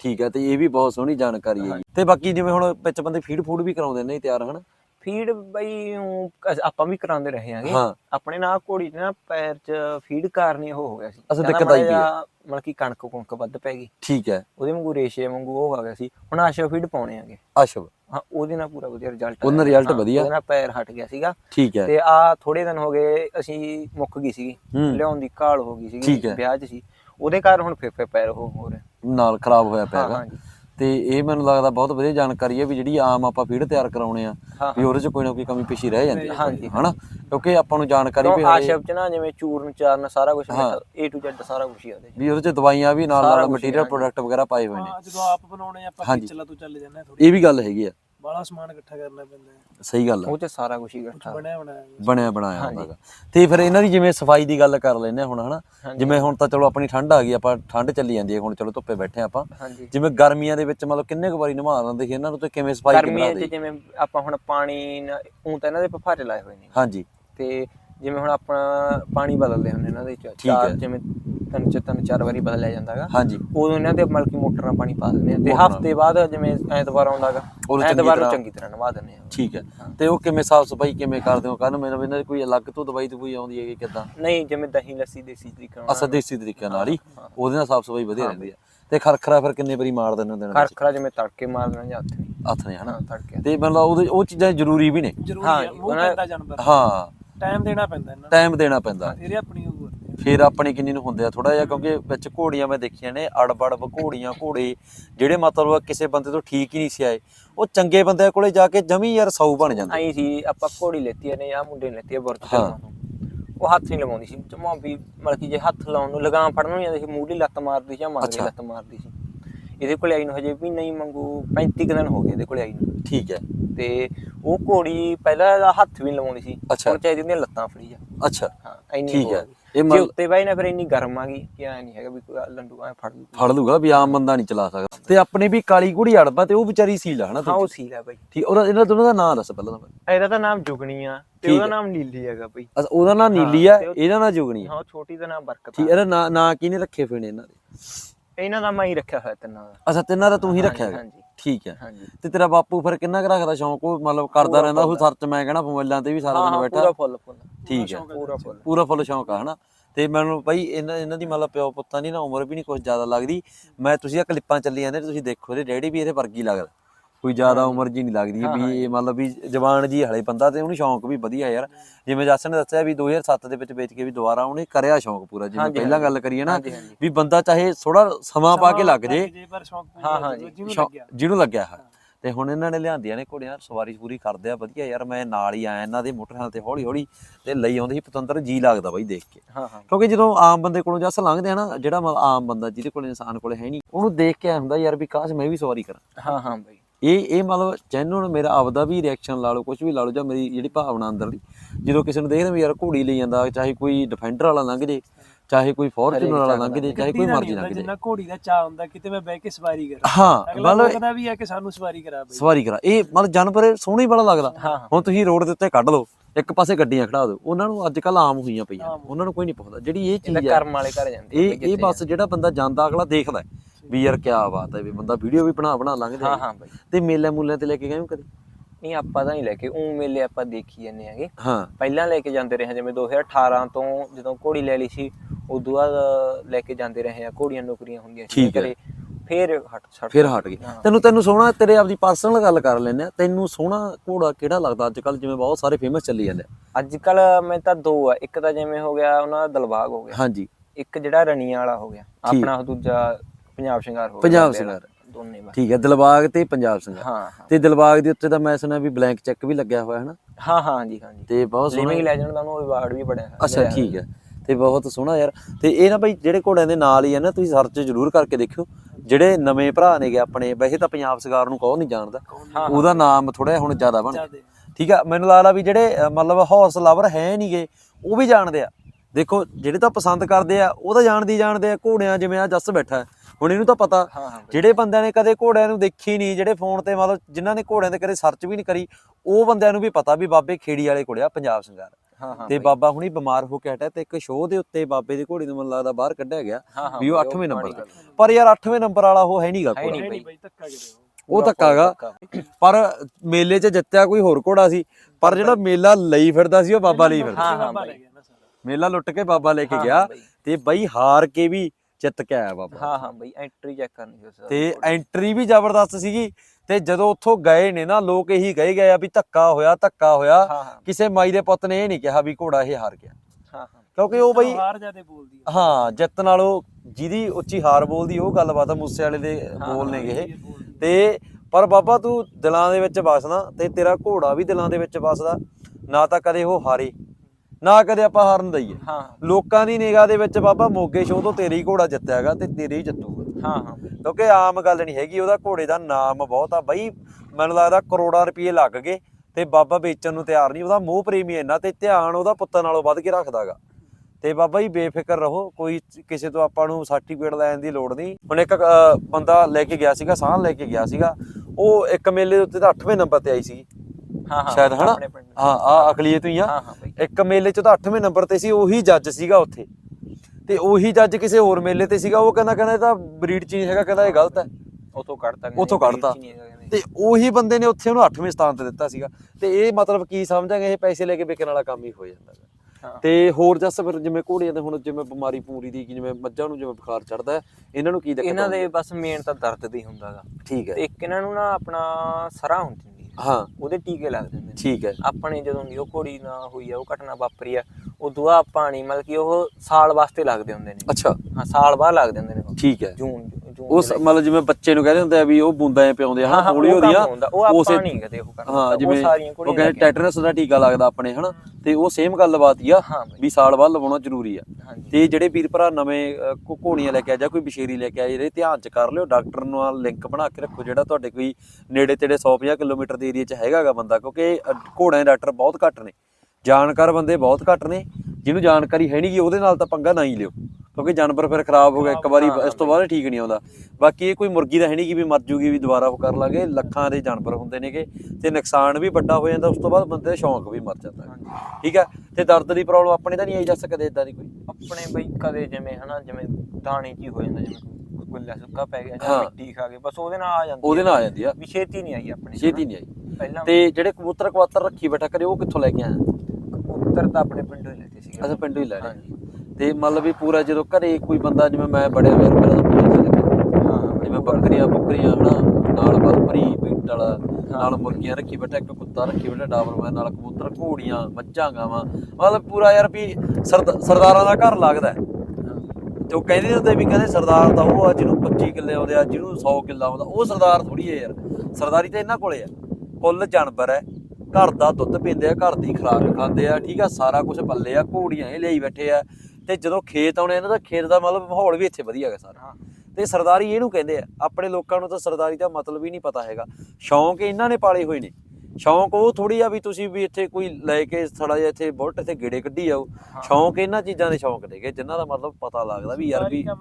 ਠੀਕ ਹੈ ਤੇ ਇਹ ਵੀ ਬਹੁਤ ਸੋਹਣੀ ਜਾਣਕਾਰੀ ਹੈ ਤੇ ਬਾਕੀ ਜਿਵੇਂ ਹੁਣ ਵਿੱਚ ਬੰਦੇ ਫੀਡ ਫੂਡ ਵੀ ਕਰਾਉਂਦੇ ਨੇ ਤਿਆਰ ਹਨ ਫੀਡ ਬਈ ਊਂ ਅਸ- ਆਪਾਂ ਵੀ ਕਰਾਉਂਦੇ ਰਹੇ ਆਂਗੇ। ਹਾਂ। ਆਪਣੇ ਨਾਲ ਘੋੜੀ ਦੇ ਨਾ ਪੈਰ 'ਚ ਫੀਡ ਕਾਰਨੀ ਉਹ ਹੋ ਗਿਆ ਸੀ। ਅੱਛਾ, ਦਿੱਕਤ ਆਈ ਮਾੜਾ ਵੀ ਹੈ। ਜਿਹਾ ਮਤਲਬ ਕਿ ਕਣਕ ਕੁਣਕ ਵੱਧ ਪੈ ਗਈ। ਠੀਕ ਹੈ। ਉਹਦੇ ਵਾਂਗੂ ਰੇਸ਼ੇ ਵਾਂਗੂ ਉਹ ਆ ਗਿਆ ਸੀ। ਹੁਣ ਆਸ਼ਾ ਫੀਡ ਪਾਉਣੇ ਆਂਗੇ। ਅਸ਼ਵ ਹਾਂ ਉਹਦੇ ਨਾਲ ਪੂਰਾ ਵਧੀਆ ਰਿਜ਼ਲਟ ਉਹਦੇ ਨਾਲ result ਵਧੀਆ? ਉਹਦੇ ਨਾਲ ਪੈਰ ਹਟ ਗਿਆ ਸੀਗਾ। ਠੀਕ ਹੈ। ਤੇ ਆ ਥੋੜੇ ਦਿਨ ਹੋ ਗਏ ਅਸੀਂ ਮੁੱਕ ਗਈ ਸੀਗੀ। ਹੂੰ। ਲਿਆਉਣ ਦੀ ਕਾਲ ਹੋ ਗਈ ਠੀਕ ਸੀਗੀ ਹੈ। ਵਿਆਹ 'ਚ ਸੀ। ਉਹਦੇ ਕਾਰਨ ਹੁਣ ਫੇਰ ਪੈਰ ਹੋ ਹੋ ਰਹੇ। ਨਾਲ ਖਰਾਬ ਹੋਇਆ ਪਿਆ ਹਾਂ ਹੈਗਾ ਹਾਂ ਜੀ ਤੇ ਇਹ ਮੈਨੂੰ ਲੱਗਦਾ ਬਹੁਤ ਵਧੀਆ ਜਾਣਕਾਰੀ ਹੈ ਵੀ ਜਿਹੜੀ ਆਮ ਆਪਾਂ ਫੀਡ ਤਿਆਰ ਕਰਾਉਣੇ ਆ ਵੀ ਉਹਦੇ ਚ ਕੋਈ ਨਾ ਕੋਈ ਕਮੀ ਪੇਸ਼ੀ ਰਹਿ ਜਾਂਦੀ ਹੈ। ਹਨਾ ਕਿਉਂਕਿ ਆਪਾਂ ਨੂੰ ਜਾਣਕਾਰੀ ਵੀ ਆਸ਼ਬ 'ਚ ਨਾ ਜਿਵੇਂ ਚੂਰਨ ਚਾਰਨ ਸਾਰਾ ਕੁਝ ਹਾਂ। A to Z ਸਾਰਾ ਕੁਝ ਹੀ ਆ ਉਹਦੇ 'ਚ ਵੀ ਉਹਦੇ ਚ ਦਵਾਈਆਂ ਵੀ ਨਾਲ ਨਾਲ ਮਟੀਰੀਅਲ। ਪ੍ਰੋਡਕਟ ਵਗੈਰਾ ਪਾਏ ਹੋਏ ਨੇ ਹਾਂ ਜਦੋਂ ਆਪ ਬਣਾਉਣੇ ਆ, ਆਪਾਂ ਹਾਂਜੀ। ਚਲਾ ਤੋਂ ਚੱਲ ਜਾਂਦੇ ਥੋੜੀ ਇਹ ਵੀ ਗੱਲ ਹੈਗੀ ਆ ਬਾਲਾ ਸਮਾਨ ਇਕੱਠਾ ਕਰਨਾ ਪੈਂਦਾ ਹੈ। ਸਹੀ ਗੱਲ ਆ ਉਹ 'ਚ ਸਾਰਾ ਕੁਝ ਹੀ ਇਕੱਠਾ। ਬਣਿਆ ਬਣਾਇਆ। ਬਣਿਆ ਬਣਾਇਆ ਹੁੰਦਾ ਗਾ ਤੇ ਫਿਰ ਇਹਨਾਂ ਦੀ ਜਿਵੇਂ ਸਫ਼ਾਈ ਦੀ ਗੱਲ ਕਰ ਲੈਨੇ ਹੁਣ ਹਨਾ। ਜਿਵੇਂ ਹੁਣ ਤਾਂ ਚਲੋ ਆਪਣੀ ਠੰਡ ਆ ਗਈ ਆਪਾਂ ਠੰਡ ਚੱਲੀ ਜਾਂਦੀ ਹੈ ਹੁਣ ਚਲੋ ਧੁੱਪੇ ਬੈਠੇ ਆਪਾਂ। ਜਿਵੇਂ ਗਰਮੀਆਂ ਦੇ ਵਿੱਚ ਮਤਲਬ ਕਿੰਨੇ ਕੁ ਵਾਰੀ ਨਵਾ ਲੈਂਦੇ ਸੀ ਇਹਨਾਂ ਨੂੰ ਤੇ ਕਿਵੇਂ ਸਫ਼ਾਈ ਗਰਮੀਆਂ ਕਿੰਨਾ 'ਚ ਜਿਵੇਂ ਆਪਾਂ ਹੁਣ ਪਾਣੀ ਉਹ ਤਾਂ ਇਹਨਾਂ ਦੇ ਫਫਾਰੇ ਲਾਏ ਹੋਏ ਨੇ। ਹਾਂਜੀ। ਤੇ ਜਿਵੇਂ ਹੁਣ ਆਪਣਾ ਪਾਣੀ ਬਦਲਦੇ ਹੁੰਦੇ ਇਹਨਾਂ ਦੇ ਚਾਰ। ਜਿਵੇਂ ਤਿੰਨ ਚ ਤਿੰਨ ਚਾਰ ਵਾਰੀ ਬਦਲਿਆ ਜਾਂਦਾਗਾ। ਹਾਂਜੀ। ਉਦੋਂ ਇਹਨਾਂ ਦੇ ਮਤਲਬ ਕਿ ਮੋਟਰ ਨਾਲ ਪਾਣੀ ਪਾ ਦਿੰਦੇ ਆ। ਤੇ। ਹਫ਼ਤੇ ਬਾਅਦ ਜਿਵੇਂ ਐਤਵਾਰ ਆਉਂਦਾਗਾ ਐਤਵਾਰ ਨੂੰ ਚੰਗੀ ਤਰ੍ਹਾਂ ਨਵਾ ਦਿੰਦੇ ਆ। ਠੀਕ ਹੈ। ਤੇ ਉਹ ਕਿਵੇਂ ਸਾਫ਼ ਸਫ਼ਾਈ ਕਿਵੇਂ ਕਰਦੇ ਹੋ? ਕਰਨ ਮੈਨੂੰ ਇਹਨਾਂ ਦੀ ਕੋਈ ਅਲੱਗ ਤੋਂ ਦਵਾਈ ਦਵਾਈ ਆਉਂਦੀ ਹੈਗੀ ਕਿਦਾਂ? ਨਹੀਂ ਜਿਵੇਂ ਦਹੀਂ ਲੱਸੀ ਦੇਸੀ ਤਰੀਕੇ ਨਾਲ। ਅਸਾ ਦੇਸੀ ਤਰੀਕੇ ਨਾਲ ਹੀ। ਹਾਂ। ਉਹਦੇ ਨਾਲ ਸਾਫ਼ ਸਫ਼ਾਈ ਵਧੀਆ ਰਹਿੰਦੀ ਹੈ ਤੇ ਖਰਖਰਾ ਫਿਰ ਕਿੰਨੇ ਵਾਰੀ ਮਾਰ ਦਿੰਦੇ ਹੁੰਦੇ ਨੇ ਖਰਖਰਾ ਜਿਵੇਂ ਤੜਕੇ ਮਾਰ ਦੇਣਾ ਜਾਂ ਹੱਥ ਨਹੀਂ। ਹੱਥ ਨੇ ਹਨਾ? ਹਾਂ ਤੜਕੇ। ਤੇ ਮਤਲਬ ਉਹਦੇ ਉਹ ਚੀਜ਼ਾਂ ਜ਼ਰੂਰੀ ਵੀ ਨੇ। ਜ਼ਰੂਰੀ ਹਾਂ ਹੈ ਉਹਨਾਂ- ਪੈਂਦਾ ਜਾਨਵਰ। ਹਾਂ। ਟਾਈਮ ਦੇਣਾ ਪੈਂਦਾ ਇਹਨਾਂ ਟਾਈਮ ਦੇਣਾ ਪੈਂਦਾ। ਇਹਦੇ ਆਪਣੀ ਉਹ ਹੈ। ਫਿਰ ਆਪਣੇ ਕਿੰਨੀ ਨੂੰ ਹੁੰਦੇ ਆ? ਥੋੜਾ ਜਿਹਾ ਕਿਉਂਕਿ ਵਿੱਚ ਘੋੜੀਆਂ ਮੈਂ ਦੇਖੀਆਂ ਨੇ ਅੜਬੜ ਘੋੜੀਆਂ ਘੋੜੇ ਜਿਹੜੇ ਮਤਲਬ ਕਿਸੇ ਬੰਦੇ ਤੋਂ ਠੀਕ ਹੀ ਨਹੀਂ ਸੀ ਆਏ ਉਹ ਚੰਗੇ ਬੰਦਿਆਂ ਕੋਲੇ ਜਾ ਕੇ ਜਮੀ ਯਾਰ ਸੌ ਬਣ ਜਾਂਦੇ ਆਈ ਸੀ ਆਪਾਂ ਘੋੜੀ ਲੈਤੀ ਨੇ ਆ ਮੁੰਡੇ ਨੇ ਲੈਤੀ ਆ ਬੁਰਤ ਹਾਂ। ਤੋਂ ਉਹ ਹੱਥ ਨਹੀਂ ਲਵਾਉਂਦੀ ਸੀ ਜਮਾ ਵੀ ਮਤਲਬ ਕਿ ਜੇ ਹੱਥ ਲਾਉਣ ਨੂੰ ਲਗਾਮ ਫੜਨ ਨੂੰ ਜਾਂਦੀ ਸੀ ਮੂਹਲੀ ਲੱਤ ਮਾਰਦੀ ਸੀ ਜਾਂ ਅੱਛਾ। ਲੱਤ ਮਾਰਦੀ ਸੀ। ਇਹਦੇ ਕੋਲੇ ਆਈ ਨੂੰ ਹਜੇ ਵੀ ਨਹੀਂ ਮੰਗੂ 35 ਕੁ ਦਿਨ ਹੋ ਗਏ ਇਹਦੇ ਕੋਲੇ ਆਈ ਨੂੰ। ਠੀਕ ਹੈ। ਤੇ ਉਹ ਘੋੜੀ ਪਹਿਲਾਂ ਹੱਥ ਵੀ ਲਵਾਉਂਦੀ ਸੀ। ਹੁਣ ਚਾਹੀਦੀ ਉਹਦੀਆਂ ਲੱਤਾਂ ਫੜੀ ਆ। ਅੱਛਾ। ਹਾਂ ਇੰਨੀ ਠੀਕ ਹੋ। ਇਹ ਜੇ ਮਤਲਬ- ਉੱਤੇ ਬਾਈ ਨਾ ਫਿਰ ਇੰਨੀ ਗਰਮ ਆ ਗਈ ਕਿ ਐ ਨਹੀਂ ਹੈਗਾ ਵੀ ਕੋਈ ਲੰਡੂ ਐ ਫੜ ਲੂ ਫੜ ਲੂਗਾ ਵੀ ਆਮ ਬੰਦਾ ਨਹੀਂ ਚਲਾ ਸਕਦਾ। ਤੇ ਆਪਣੇ ਵੀ ਕਾਲੀ ਘੋੜੀ ਅੜਬਾ ਤੇ ਉਹ ਵਿਚਾਰੀ ਸੀਲ ਆ ਹਨਾ ਹਾਂ ਉਹ। ਸੀਲ ਹੈ ਬਾਈ। ਠੀਕ ਉਹਦਾ ਇਹਨਾਂ ਦੋਨਾਂ ਦਾ ਨਾਮ ਦੱਸ ਪਹਿਲਾਂ ਤਾਂ ਮੈਨੂੰ। ਇਹਦਾ ਤਾਂ ਨਾਮ ਜੁਗਣੀ ਆ ਤੇ ਉਹਦਾ। ਨਾਮ ਨੀਲੀ ਹੈਗਾ ਬਾਈ। ਅੱਛਾ ਉਹਦਾ ਨਾਂ ਨੀਲੀ ਆ ਤੇ ਉਹ- ਇਹਦਾ ਨਾਂ ਜੁਗਣੀ ਆ। ਹਾਂ ਉਹ ਛੋਟੀ ਦਾ ਨਾਮ ਬਰਕਤ ਠੀਕ ਆ ਇਹਦਾ ਨਾਂ ਨਾਂ ਕਿਹਨੇ ਰੱਖੇ ਨੇ ਇਹਨਾਂ ਦੇ? ਇਹਨਾਂ ਦਾ ਮੈਂ ਹੀ ਰੱਖਿਆ ਹੋਇਆ ਤਿੰਨਾਂ ਦਾ। ਅੱਛਾ ਤਿੰਨਾਂ ਦਾ ਤੂੰ ਹੀ ਰੱਖਿਆ ਹੈਗਾ। ਹਾਂਜੀ। ਠੀਕ ਹੈ। ਹਾਂਜੀ। ਤੇ ਤੇਰਾ ਬਾਪੂ ਫਿਰ ਕਿੰਨਾ ਕੁ ਰੱਖਦਾ ਸ਼ੌਂਕ? ਉਹ ਮਤਲਬ ਕਰਦਾ ਰਹਿੰਦਾ ਉਹ। ਸਰਚ ਮੈਂ ਕਹਿਣਾ ਮੋਬਾਈਲਾਂ ਤੇ ਵੀ ਸਾਰਾ ਦਿਨ ਬੈਠਾ। ਪੂਰਾ ਫੁੱਲ ਫੁੱਲ। ਠੀਕ ਹੈ। ਪੂਰਾ ਫੁੱਲ ਪੂਰਾ ਫੁੱਲ ਸ਼ੌਂਕ ਆ ਹਨਾ। ਤੇ ਮੈਨੂੰ ਭਾਈ ਇਹਨਾਂ ਇਹਨਾਂ ਦੀ ਮਤਲਬ ਪਿਓ ਪੁੱਤਾਂ ਦੀ ਨਾ ਉਮਰ ਵੀ ਨਹੀਂ ਕੁਝ ਜ਼ਿਆਦਾ ਲੱਗਦੀ। ਮੈਂ ਤੁਸੀਂ ਆ ਕਲਿੱਪਾਂ ਚੱਲੀ ਜਾਂਦੇ ਤੁਸੀਂ ਦੇਖੋ ਇਹਦੇ ਡੈਡੀ ਵੀ ਇਹਦੇ ਵਰਗੀ ਲੱਗਦਾ। ਕੋਈ ਜ਼ਿਆਦਾ ਉਮਰ ਜੀ ਨਹੀਂ ਲੱਗਦੀ ਵੀ ਇਹ ਮਤਲਬ ਵੀ ਜਵਾਨ ਜੀ ਹਲੇ ਬੰਦਾ ਤੇ ਉਹਨੂੰ ਸ਼ੌਂਕ ਵੀ ਵਧੀਆ ਯਾਰ। ਜਿਵੇਂ ਜੱਸ ਨੇ ਦੱਸਿਆ ਵੀ 2007 ਦੇ ਵਿੱਚ ਵੇਚ ਕੇ ਵੀ ਦੁਬਾਰਾ ਉਹਨੇ ਕਰਿਆ ਸ਼ੌਂਕ ਪੂਰਾ ਜਿਵੇਂ ਪਹਿਲਾਂ। ਗੱਲ ਕਰੀਏ ਨਾ। ਵੀ ਬੰਦਾ ਚਾਹੇ ਥੋੜਾ ਸਮਾਂ ਪਾ ਕੇ ਲੱਗ ਜੇ। ਹਾਂ, ਹਾਂ। ਜਿਹਨੂੰ ਲੱਗਿਆ। ਹੈ। ਤੇ ਹੁਣ ਇਹਨਾਂ ਨੇ ਲਿਆਂਦੀਆਂ ਨੇ ਘੋੜੀਆਂ ਸਵਾਰੀ ਪੂਰੀ ਕਰਦੇ ਆ ਵਧੀਆ ਯਾਰ ਮੈਂ ਨਾਲ ਹੀ ਆਇਆ ਇਹਨਾਂ ਦੇ ਮੋਟਰਸਾਈਕਲ ਤੇ ਹੌਲੀ ਹੌਲੀ ਤੇ ਲਈ ਆਉਂਦੇ ਸੀ ਪਤੰਦਰ ਜੀ ਲੱਗਦਾ ਬਾਈ ਦੇਖ ਕੇ। ਕਿਉਂਕਿ ਜਦੋਂ ਆਮ ਬੰਦੇ ਕੋਲੋਂ ਜੱਸ ਲੰਘਦੇ ਆ ਨਾ ਜਿਹੜਾ ਆਮ ਬੰਦਾ ਜਿਹਦੇ ਕੋਲ ਇਨਸਾਨ ਕੋਲੇ ਹੈ ਨਹੀਂ ਉਹਨੂੰ ਦੇਖ ਕੇ ਹੁੰਦਾ ਯਾਰ ਵੀ ਕਾਸ਼ ਮੈਂ ਵੀ ਸਵਾਰੀ ਕਰਾਂ। ਹਾਂ ਹਾਂ ਬਾਈ। ਇਹ ਇਹ ਮਤਲਬ ਜੈਨੂਨ ਮੇਰਾ ਆਪਦਾ ਵੀ ਰਿਐਕਸ਼ਨ ਲਾ ਲਓ ਕੁਝ ਵੀ ਲਾ ਲਓ ਜਾਂ ਮੇਰੀ ਜਿਹੜੀ ਭਾਵਨਾ ਅੰਦਰਲੀ ਜਦੋਂ ਕਿਸੇ ਨੂੰ ਦੇਖਦੇ ਵੀ ਯਾਰ ਘੋੜੀ ਲਈ ਜਾਂਦਾ ਚਾਹੇ ਕੋਈ ਡਿਫੈਂਡਰ ਵਾਲਾ ਲੰਘ ਜੇ ਚਾਹੇ ਕੋਈ ਫੋਰਚੂਨਰ ਵਾਲਾ ਲੰਘ ਜੇ ਚਾਹੇ ਕੋਈ ਦਾ ਮਰਜ਼ੀ ਲੰਘ ਜੇ। ਜਿੰਨਾ ਘੋੜੀ ਦਾ ਚਾਹ ਹੁੰਦਾ ਕਿਤੇ ਮੈਂ ਬਹਿ ਕੇ ਸਵਾਰੀ ਕਰਾਂ। ਹਾਂ ਮਤਲਬ ਮੰਗਦਾ ਵੀ ਹੈ ਕਿ ਸਾਨੂੰ ਸਵਾਰੀ ਕਰਾ ਬਈ। ਸਵਾਰੀ ਕਰਾ। ਇਹ ਮਤਲਬ ਜਾਨਵਰ ਸੋਹਣਾ ਹੀ ਬੜਾ ਲੱਗਦਾ। ਹੁਣ ਤੁਸੀਂ ਰੋਡ ਦੇ ਉੱਤੇ ਕੱਢ ਲਓ ਇੱਕ ਪਾਸੇ ਗੱਡੀਆਂ ਖੜਾ ਦਿਓ ਉਹਨਾਂ ਨੂੰ ਅੱਜ ਕੱਲ ਆਮ ਹੋਈਆਂ ਪਈਆਂ। ਉਹਨਾਂ ਨੂੰ ਕੋਈ ਨਹੀਂ ਪੁੱਛਦਾ। ਜਿਹੜੀ ਇਹ ਚੀਜ਼ ਹੈ ਕਰਮ ਵਾਲੇ ਘਰ ਜਾਂਦੇ ਇਹ ਇਹ ਬਸ ਜਿਹੜਾ ਬੰਦਾ ਜਾਂਦਾ ਅਗਲਾ ਦੇਖਦਾ ਵੀ ਯਾਰ ਕੀ ਬਾਤ ਹੈ ਵੀ ਬੰਦਾ ਵੀਡੀਓ ਵੀ ਬਣਾ ਬਣਾ ਲੰਘਦੇ ਹਾਂ ਹਾਂ ਬਾਈ। ਤੇ ਮੇਲੇ ਮੂਲੇ ਤੇ ਲੈ ਕੇ ਗਏ ਹੋ ਕਦੇ? ਨਹੀਂ ਆਪਾਂ ਤਾਂ ਨਹੀਂ ਲੈ ਕੇ ਉਹ ਮੇਲੇ ਆਪਾਂ ਦੇਖੀ ਜਾਂਦੇ ਆਗੇ ਹਾਂ। ਪਹਿਲਾਂ ਲੈ ਕੇ ਜਾਂਦੇ ਰਹੇ ਹਾਂ, ਜਿਵੇਂ 2018 ਤੋਂ ਜਦੋਂ ਘੋੜੀ ਲੈ ਲਈ ਸੀ ਉਦੋਂ ਬਾਅਦ ਲੈ ਕੇ ਜਾਂਦੇ ਰਹੇ ਆ ਘੋੜੀਆਂ ਨੌਕਰੀਆਂ ਹੁੰਦੀਆਂ ਸੀ ਠੀਕ ਹੈ। ਘਰੇ। ਫੇਰ ਹਟ ਛੱਡ ਫਿਰ ਹਟ ਗਏ। ਹਾਂ। ਤੈਨੂੰ ਤੈਨੂੰ ਸੋਹਣਾ ਤੇਰੇ ਆਪਦੀ ਪਰਸਨਲ ਗੱਲ ਕਰ ਆ ਤੈਨੂੰ ਸੋਹਣਾ ਘੋੜਾ ਕਿਹੜਾ ਲੱਗਦਾ? ਅੱਜ ਕੱਲ ਜਿਵੇਂ ਬਹੁਤ ਸਾਰੇ ਫੇਮਸ ਚੱਲੀ ਜਾਂਦੇ ਆ। ਅੱਜ ਕੱਲ ਮੈਂ ਤਾਂ ਦੋ ਆ। ਇੱਕ ਤਾਂ ਜਿਵੇਂ ਹੋ ਗਿਆ ਉਹਨਾਂ ਦਾ ਦਲਬਾਗ ਹੋ ਗਿਆ। ਹਾਂਜੀ। ਇੱਕ ਜਿਹੜਾ ਰਣੀਆਂ ਵਾਲਾ ਹੋ ਗਿਆ। ਆਪਣਾ ਉਹ ਦੂਜਾ ਪੰਜਾਬ ਸ਼ਿੰਗਾਰ ਹੋ ਗਿਆ ਪੰਜਾਬ। ਸ਼ਿੰਗਾਰ। ਦੋਨੇ ਬਸ। ਠੀਕ ਹੈ ਦਿਲਬਾਗ ਤੇ ਪੰਜਾਬ ਸਿੰਘ ਹਾਂ ਹਾਂ। ਤੇ ਦਿਲਬਾਗ ਦੇ ਉੱਤੇ ਤਾਂ ਮੈਂ ਸੁਣਿਆ ਵੀ ਬਲੈਂਕ ਚੈੱਕ ਵੀ ਲੱਗਿਆ ਹੋਇਆ ਹੈ ਨਾ ਹਾਂ ਹਾਂ ਜੀ ਹਾਂ ਜੀ ਤੇ ਬਹੁਤ ਸੋਹਣਾ। ਲਿਵਿੰਗ ਲੈਜੈਂਡ ਦਾ ਉਹਨੂੰ ਅਵਾਰਡ ਵੀ ਬੜਿਆ ਅੱਛਾ ਠੀਕ ਹੈ। ਤੇ ਬਹੁਤ ਸੋਹਣਾ ਯਾਰ। ਤੇ ਇਹ ਨਾ ਬਈ ਜਿਹੜੇ ਘੋੜਿਆਂ ਦੇ ਨਾਲ ਹੀ ਆ ਨਾ ਤੁਸੀਂ ਸਰਚ ਜ਼ਰੂਰ ਕਰਕੇ ਦੇਖਿਓ। ਜਿਹੜੇ ਨਵੇਂ ਭਰਾ ਨੇਗੇ ਆਪਣੇ ਵੈਸੇ ਤਾਂ ਪੰਜਾਬ ਸਰਕਾਰ ਨੂੰ ਕੌਣ ਨਹੀਂ ਜਾਣਦਾ। ਹਾਂ। ਉਹਦਾ ਨਾਮ ਥੋੜਾ ਹੁਣ ਜ਼ਿਆਦਾ ਬਣ। ਠੀਕ ਆ ਮੈਨੂੰ ਲੱਗਦਾ ਵੀ ਜਿਹੜੇ ਮਤਲਬ ਹਾਰਸ ਲਵਰ ਹੈ ਨਹੀਂਗੇ ਉਹ ਵੀ ਜਾਣਦੇ ਆ। ਦੇਖੋ ਜਿਹੜੇ ਤਾਂ ਪਸੰਦ ਕਰਦੇ ਆ ਉਹ ਤਾਂ ਜਾਣਦੇ ਜਾਣਦੇ ਆ ਘੋੜਿਆਂ ਜਿਵੇਂ ਆ ਜੱਸ ਬੈਠਾ। ਹੁਣ ਇਹਨੂੰ ਤਾਂ ਪਤਾ। ਜਿਹੜੇ ਬੰਦਿਆਂ ਨੇ ਕਦੇ ਘੋੜਿਆਂ ਨੂੰ ਦੇਖੀ ਨਹੀਂ ਜਿਹੜੇ ਫੋਨ ਤੇ ਮਤਲਬ ਜਿਨ੍ਹਾਂ ਨੇ ਘੋੜਿਆਂ ਤੇ ਕਦੇ ਸਰਚ ਵੀ ਨਹੀਂ ਕਰੀ ਉਹ ਬੰਦਿਆਂ ਨੂੰ ਵੀ ਪਤਾ ਵੀ ਬਾਬੇ ਖੇੜੀ ਵਾਲੇ ਕੋਲੇ ਆ ਪੰਜਾਬ ਸੰਗਾਰ। ਤੇ। ਬਾਬਾ ਹੁਣੀ ਬਿਮਾਰ ਹੋ ਕੇ ਹਟਿਆ ਤੇ ਇੱਕ ਸ਼ੋਅ ਦੇ ਉੱਤੇ ਬਾਬੇ ਦੀ ਘੋੜੀ ਨੂੰ ਮੈਨੂੰ ਲੱਗਦਾ ਬਾਹਰ ਕੱਢਿਆ ਗਿਆ ਵੀ ਉਹ ਬਈ, 8ਵੇਂ ਨੰਬਰ ਤੇ ਪਰ ਯਾਰ 8ਵੇਂ ਨੰਬਰ ਵਾਲਾ ਉਹ ਹੈ ਨਹੀਂਗਾ ਕਿਤੇ ਉਹ। ਉਹ ਧੱਕਾਗਾ ਪਰ ਮੇਲੇ 'ਚ ਜਿੱਤਿਆ ਕੋਈ ਹੋਰ ਘੋੜਾ ਸੀ ਪਰ ਜਿਹੜਾ ਮੇਲਾ ਲਈ ਫਿਰਦਾ ਸੀ ਉਹ ਬਾਬਾ ਲਈ ਫਿਰਦਾ ਹਾਂ, ਹਾਂ ਮੇਲਾ ਲੁੱਟ ਕੇ ਬਾਬਾ ਲੈ ਕੇ ਗਿਆ। ਤੇ ਬਈ ਹਾਰ ਕੇ ਵੀ ਜਿੱਤ ਕੇ ਆਇਆ ਬਾਬਾ। ਹਾਂ ਹਾਂ ਬਈ ਐਂਟਰੀ ਚੈੱਕ ਕਰਨੀ ਸੀ ਉਸ। ਤੇ ਐਂਟਰੀ ਵੀ ਜ਼ਬਰਦਸਤ ਸੀਗੀ ਤੇ ਜਦੋਂ ਉੱਥੋਂ ਗਏ ਨੇ ਨਾ ਲੋਕ ਇਹੀ ਗਏ ਗਏ ਆ ਵੀ ਧੱਕਾ ਹੋਇਆ ਧੱਕਾ ਹੋਇਆ। ਕਿਸੇ ਮਾਈ ਦੇ ਪੁੱਤ ਨੇ ਇਹ ਨਹੀਂ ਕਿਹਾ ਵੀ ਘੋੜਾ ਇਹ ਹਾਰ ਗਿਆ। ਹਾਂ ਹਾਂ। ਕਿਉਂਕਿ ਉਹ ਬਈ ਹਾਰ ਜਿਆਦੇ ਬੋਲਦੀ ਆ। ਹਾਂ ਜਿੱਤ ਨਾਲੋਂ ਜਿਹਦੀ ਉੱਚੀ ਹਾਰ ਬੋਲਦੀ ਉਹ ਗੱਲਬਾਤ ਆ ਮੂਸੇ ਵਾਲੇ ਦੇ ਬੋਲ ਨੇਗੇ ਇਹ। ਇਹ ਬੋਲਦੀ। ਤੇ ਪਰ ਬਾਬਾ ਤੂੰ ਦਿਲਾਂ ਦੇ ਵਿੱਚ ਵਸਦਾ ਤੇ ਤੇਰਾ ਘੋੜਾ ਵੀ ਦਿਲਾਂ ਦੇ ਵਿੱਚ ਵਸਦਾ ਨਾ ਤਾਂ ਕਦੇ ਉਹ ਹਾਰੇ। ਨਾ ਕਦੇ ਆਪਾਂ ਹਾਰਨ ਦਈਏ। ਹਾਂ। ਲੋਕਾਂ ਦੀ ਨਿਗਾਹ ਦੇ ਵਿੱਚ ਬਾਬਾ ਮੋਗੇ ਸ਼ੋਅ ਤੋਂ ਤੇਰੇ ਘੋੜਾ ਜਿੱਤਿਆਗਾ ਤੇ ਤੇਰੇ ਜਿੱਤੂਗਾ। ਹਾਂ ਹਾਂ। ਕਿਉਂਕਿ ਆਮ ਗੱਲ ਨਹੀਂ ਹੈਗੀ ਉਹਦਾ ਘੋੜੇ ਦਾ ਨਾਮ ਬਹੁਤ ਆ। ਬਈ ਮੈਨੂੰ ਲੱਗਦਾ ਕਰੋੜਾਂ ਰੁਪਏ ਲੱਗ ਗਏ ਤੇ ਬਾਬਾ ਵੇਚਣ ਨੂੰ ਤਿਆਰ ਨਹੀਂ ਉਹਦਾ ਮੋਹ ਪ੍ਰੇਮੀ ਇੰਨਾ ਤੇ ਧਿਆਨ ਉਹਦਾ ਪੁੱਤਾਂ ਨਾਲੋਂ ਵੱਧ ਕੇ ਰੱਖਦਾਗਾ। ਤੇ ਬਾਬਾ ਜੀ ਬੇਫਿਕਰ ਰਹੋ ਕੋਈ ਕਿਸੇ ਤੋਂ ਆਪਾਂ ਨੂੰ ਸਰਟੀਫਿਕੇਟ ਲੈਣ ਦੀ ਲੋੜ ਨਹੀਂ। ਹੁਣ ਇੱਕ ਬੰਦਾ ਲੈ ਕੇ ਗਿਆ ਸੀਗਾ ਸਾਹ ਲੈ ਕੇ ਗਿਆ ਸੀਗਾ। ਉਹ ਇੱਕ ਮੇਲੇ ਦੇ ਉੱਤੇ ਤਾਂ 8ਵੇਂ ਨੰਬਰ ਤੇ ਆਈ ਸੀ। ਸ਼ਾਇਦ ਹਨਾ। ਹਾਂ ਆ ਅਕਲੀਏ ਤੋਂ ਹੀ ਆ ਇੱਕ ਮੇਲੇ 'ਚ ਤਾਂ 8ਵੇਂ ਨੰਬਰ ਤੇ ਸੀ ਉਹੀ ਜੱਜ ਸੀਗਾ ਉੱਥੇ ਤੇ ਉਹੀ ਜੱਜ ਕਿਸੇ ਹੋਰ ਮੇਲੇ ਤੇ ਸੀਗਾ ਉਹ ਕਹਿੰਦਾ ਕਹਿੰਦਾ ਇਹ ਤਾਂ ਬਰੀਡ ਚ ਨਹੀਂ ਹੈਗਾ ਕਹਿੰਦਾ ਇਹ ਗਲਤ ਹੈ ਉਥੋਂ ਕੱਢਤਾ ਉੱਥੋਂ ਕੱਢਤਾ। ਤੇ ਉਹੀ ਬੰਦੇ ਨੇ ਉੱਥੇ ਉਹਨੂੰ 8ਵੇਂ ਸਥਾਨ ਤੇ ਦਿੱਤਾ ਸੀਗਾ ਤੇ ਇਹ ਮਤਲਬ ਕੀ ਸਮਝਾਂਗੇ ਇਹ ਪੈਸੇ ਲੈ ਕੇ ਵਿਕਣ ਵਾਲਾ ਕੰਮ ਹੀ ਹੋ ਜਾਂਦਾ। ਹਾਂ। ਤੇ ਹੋਰ ਜੱਸ ਫਿਰ ਜਿਵੇਂ ਘੋੜੀਆਂ ਦੇ ਹੁਣ ਜਿਵੇਂ ਬਿਮਾਰੀ ਪੂਰੀ ਦੀ ਜਿਵੇਂ ਮੱਝਾਂ ਨੂੰ ਜਿਵੇਂ ਬੁਖਾਰ ਚੜਦਾ ਇਹਨਾਂ ਨੂੰ ਕੀ ਦਿੱਕਤ ਇਹਨਾਂ ਦੇ? ਬਸ ਮੇਨ ਤਾਂ ਦਰਦ ਦੀ ਹੁੰਦਾਗਾ ਠੀਕ ਹੈ ਇੱਕ ਇਹਨਾਂ ਨੂੰ ਨਾ ਆਪਣਾ ਸਰਾ ਹੁੰਦੀ ਹੈ ਉਹਦੇ ਟੀਕੇ ਲੱਗ ਜਾਂਦੇ ਨੇ। ਠੀਕ ਹੈ। ਆਪਣੇ ਜਦੋਂ ਦੀ ਉਹ ਘੋੜੀ ਨਾ ਹੋਈ ਆ ਉਹ ਘਟਨਾ ਵਾਪਰੀ ਆ ਉਦੋਂ ਆ ਪਾਣੀ ਮਤਲਬ ਕਿ ਉਹ ਸਾਲ ਵਾਸਤੇ ਲੱਗਦੇ ਹੁੰਦੇ ਨੇ। ਅੱਛਾ। ਹਾਂ ਸਾਲ ਬਾਅਦ ਲੱਗਦੇ ਹੁੰਦੇ ਨੇ ਉਹ। ਠੀਕ ਹੈ। ਜੂਨ ਜੂਨ ਉਹ ਸ- ਮਤਲਬ ਜਿਵੇਂ ਬੱਚੇ ਨੂੰ ਕਹਿੰਦੇ ਹੁੰਦੇ ਆ ਵੀ ਉਹ ਬੂੰਦਾਂ ਐ ਪਿਆਉਂਦੇ ਹਾਂ ਹਨਾ ਹਾਂ ਪੋਲੀਓ ਉਹ ਆਪਾਂ ਉਸੇ- ਨਹੀਂ ਕਦੇ ਉਹ ਕਰਨਾ। ਹਾਂ ਜਿਵੇਂ ਉਹ ਕਹਿੰਦੇ ਟੈਟਨਸ ਦਾ ਟੀਕਾ ਲੱਗਦਾ ਆਪਣੇ ਹਨਾ? ਤੇ ਉਹ ਸੇਮ ਗੱਲਬਾਤ ਹੀ ਆ। ਵੀ ਸਾਲ ਬਾਅਦ ਲਵਾਉਣਾ ਜ਼ਰੂਰੀ ਆ। ਤੇ ਜਿਹੜੇ ਵੀਰ ਭਰਾ ਨਵੇਂ ਅ, ਘੋ- ਘੋੜੀਆਂ ਲੈ ਕੇ ਆ ਜਾਂ ਕੋਈ ਬਸ਼ੇਰੀ ਲੈ ਕੇ ਆ ਜਿਹੜੇ ਧਿਆਨ ਚ ਕਰ ਲਿਓ ਡਾਕਟਰ ਨਾਲ ਲਿੰਕ ਬਣਾ ਕੇ ਰੱਖੋ ਜਿਹੜਾ ਤੁਹਾਡੇ ਕੋਈ ਨੇੜੇ ਤੇੜੇ 150 ਕਿਲੋਮੀਟਰ ਦੇ ਏਰੀਆ ਚ ਹੈਗਾਗਾ ਬੰਦਾ ਕਿਉਂਕਿ ਘੋੜਿਆਂ ਦੇ ਡਾਕਟਰ ਬਹੁਤ ਘੱਟ ਨੇ। ਜਾਣਕਾਰ ਬੰਦੇ ਬਹੁਤ ਘੱਟ ਨੇ ਜਿਹਨੂੰ ਜਾਣਕਾਰੀ ਹੈ ਨਹੀਂ ਗੀ ਉਹਦੇ ਨਾਲ ਤਾਂ ਪੰਗਾ ਨਾ ਹੀ ਲਿਓ। ਕਿਉਂਕਿ ਜਾਨਵਰ ਫਿਰ ਖਰਾਬ ਹੋ ਗਿਆ ਇੱਕ ਵਾਰੀ ਇਸ ਤੋਂ ਬਾਅਦ ਠੀਕ ਨਹੀਂ ਆਉਂਦਾ। ਬਾਕੀ ਇਹ ਕੋਈ ਮੁਰਗੀ ਦਾ ਹੈ ਨਹੀਂ ਕਿ ਵੀ ਮਰ ਜੂਗੀ ਵੀ ਦੁਬਾਰਾ ਉਹ ਕਰ ਲਾਂਗੇ ਲੱਖਾਂ ਦੇ ਜਾਨਵਰ ਹੁੰਦੇ ਨੇਗੇ ਤੇ ਨੁਕਸਾਨ ਵੀ ਵੱਡਾ ਹੋ ਜਾਂਦਾ ਉਸ ਤੋਂ ਬਾਅਦ ਬੰਦੇ ਦਾ ਸ਼ੌਂਕ ਵੀ ਮਰ ਜਾਂਦਾ। ਠੀਕ ਹੈ ਤੇ ਦਰਦ ਦੀ ਪ੍ਰੋਬਲਮ ਆਪਣੇ ਤਾਂ ਨਹੀਂ ਆਈ ਜਾ ਸਕਦੇ ਇਦਾਂ ਦੀ ਕੋਈ? ਆਪਣੇ ਬਈ ਕਦੇ ਜਿਵੇਂ ਹਨਾ ਜਿਵੇਂ ਦਾਣੇ ਜੀ ਹੋ ਜਾਂਦਾ ਜਿਵੇਂ ਗੁੱਲਾ ਸੁੱਕਾ ਪੈ ਗਿਆ। ਜਾਂ ਮਿੱਟੀ ਖਾ ਗਏ ਬਸ ਉਹਦੇ ਨਾਲ ਆ ਜਾਂਦੀ ਉਹਦੇ। ਨਾਲ ਆ ਜਾਂਦੀ ਆ। ਵੀ ਛੇਤੀ ਨਹੀਂ ਆਈ ਆਪਣੇ ਛੇਤੀ ਨਹੀਂ ਆਈ। ਪਹਿਲਾਂ ਤੇ ਜਿਹੜੇ ਕਬੂਤਰ ਕਵਾਤਰ ਰੱਖੀ ਬੈਠਾ ਕਰੇ ਉਹ ਕਿੱਥੋਂ ਲੈ ਕੇ ਆਇਆ? ਤਾਂ ਆਪਣੇ ਪਿੰਡੋਂ ਹੀ ਲੈਤੇ ਸੀਗੇ। ਅੱਛਾ ਪਿੰਡੋਂ ਹੀ ਲੈ ਹਾਂਜੀ। ਤੇ ਮਤਲਬ ਵੀ ਪੂਰਾ ਜਦੋਂ ਘਰੇ ਕੋਈ ਬੰਦਾ ਜਿਵੇਂ ਮੈਂ ਬੜੇ ਵੇਰ ਮੇਰਾ ਤਾਂ ਪੂਰਾ ਚੱਲ ਹਾਂ ਜਿਵੇਂ ਬੱਕਰੀਆਂ ਬੱਕਰੀਆਂ ਹਨਾ ਨਾਲ ਬਰਬਰੀ ਪਿੰਡ ਵਾਲਾ ਨਾਲ ਮੁਰਗੀਆਂ ਰੱਖੀ ਬੈਠਾ ਇੱਕ ਕੁੱਤਾ ਰੱਖੀ ਬੈਠਾ ਡਾਬਰਮੈਨ ਨਾਲ ਕਬੂਤਰ ਘੋੜੀਆਂ ਮੱਝਾਂ ਗਾਵਾਂ। ਮਤਲਬ ਪੂਰਾ ਯਾਰ ਵੀ ਸਰਦ- ਸਰਦਾਰਾਂ ਦਾ ਘਰ ਲੱਗਦਾ ਉਹ ਕਹਿੰਦੇ ਹੁੰਦੇ ਵੀ ਕਹਿੰਦੇ ਸਰਦਾਰ ਤਾਂ ਉਹ ਆ ਜਿਹਨੂੰ 25 ਕਿੱਲੇ ਆਉਂਦੇ ਆ ਜਿਹਨੂੰ 100 ਕਿੱਲਾ ਆਉਂਦਾ ਉਹ ਸਰਦਾਰ ਥੋੜੀ ਹੈ ਯਾਰ। ਸਰਦਾਰੀ ਤਾਂ ਇਹਨਾਂ ਕੋਲੇ ਆ। ਕੁੱਲ ਜਾਨਵਰ ਹੈ। ਘਰ ਦਾ ਦੁੱਧ ਪੀਂਦੇ ਆ ਘਰ ਦੀ ਖੁਰਾਕ ਖਾਂਦੇ ਆ ਠੀਕ ਆ ਸਾਰਾ ਕੁਝ ਪੱਲੇ ਆ ਘੋੜੀਆਂ ਇਹ ਲਈ ਬੈਠੇ ਆ। ਤੇ ਜਦੋਂ ਖੇਤ ਆਉਣੇ ਇਹਨਾਂ ਦਾ ਖੇਤ ਦਾ ਮਤਲਬ ਮਾਹੌਲ ਵੀ ਇੱਥੇ ਵਧੀਆ ਹੈਗਾ ਸਾਰਾ। ਤੇ ਸਰਦਾਰੀ ਇਹਨੂੰ ਕਹਿੰਦੇ ਆ ਆਪਣੇ ਲੋਕਾਂ ਨੂੰ ਤਾਂ ਸਰਦਾਰੀ ਦਾ ਮਤਲਬ ਹੀ ਨਹੀਂ ਪਤਾ ਹੈਗਾ। ਸ਼ੌਂਕ ਇਹਨਾਂ ਨੇ ਪਾਲੇ ਹੋਏ ਨੇ। ਸ਼ੌਂਕ ਉਹ ਥੋੜੀ ਆ ਵੀ ਤੁਸੀਂ ਵੀ ਇੱਥੇ ਕੋਈ ਲੈ ਕੇ ਥੋੜਾ ਜਿਹਾ ਇੱਥੇ ਬੁਲਟ ਇੱਥੇ ਗੇੜੇ ਕੱਢੀ ਜਾਓ। ਸ਼ੌਂਕ ਇਹਨਾਂ ਚੀਜ਼ਾਂ ਦੇ ਸ਼ੌਂਕ ਨੇਗੇ ਜਿਨ੍ਹਾਂ ਦਾ ਮਤਲਬ ਪਤਾ ਲੱਗਦਾ ਵੀ ਯਾਰ ਵੀ ਹੈ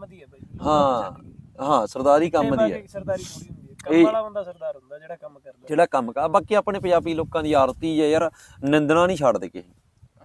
ਹਾਂ ਸਰਦਾਰੀ ਕੰਮ ਦੀ ਹੈ। ਸਰਦਾਰੀ ਥੋੜੀ ਹੁੰਦੀ ਹੈ। ਇਹ- ਕੰਮ ਵਾਲਾ ਬੰਦਾ ਸਰਦਾਰ ਹੁੰਦਾ ਜਿਹੜਾ ਕੰਮ ਕਰਦਾ। ਜਿਹੜਾ ਕੰਮ ਕਰ ਬਾਕੀ ਆਪਣੇ ਪੰਜਾਬੀ ਲੋਕਾਂ ਦੀ ਆਦਤ ਹੀ ਯਾਰ ਨਿੰਦਣਾ ਨਹੀਂ ਛੱਡਦੇ ਕਿਸੇ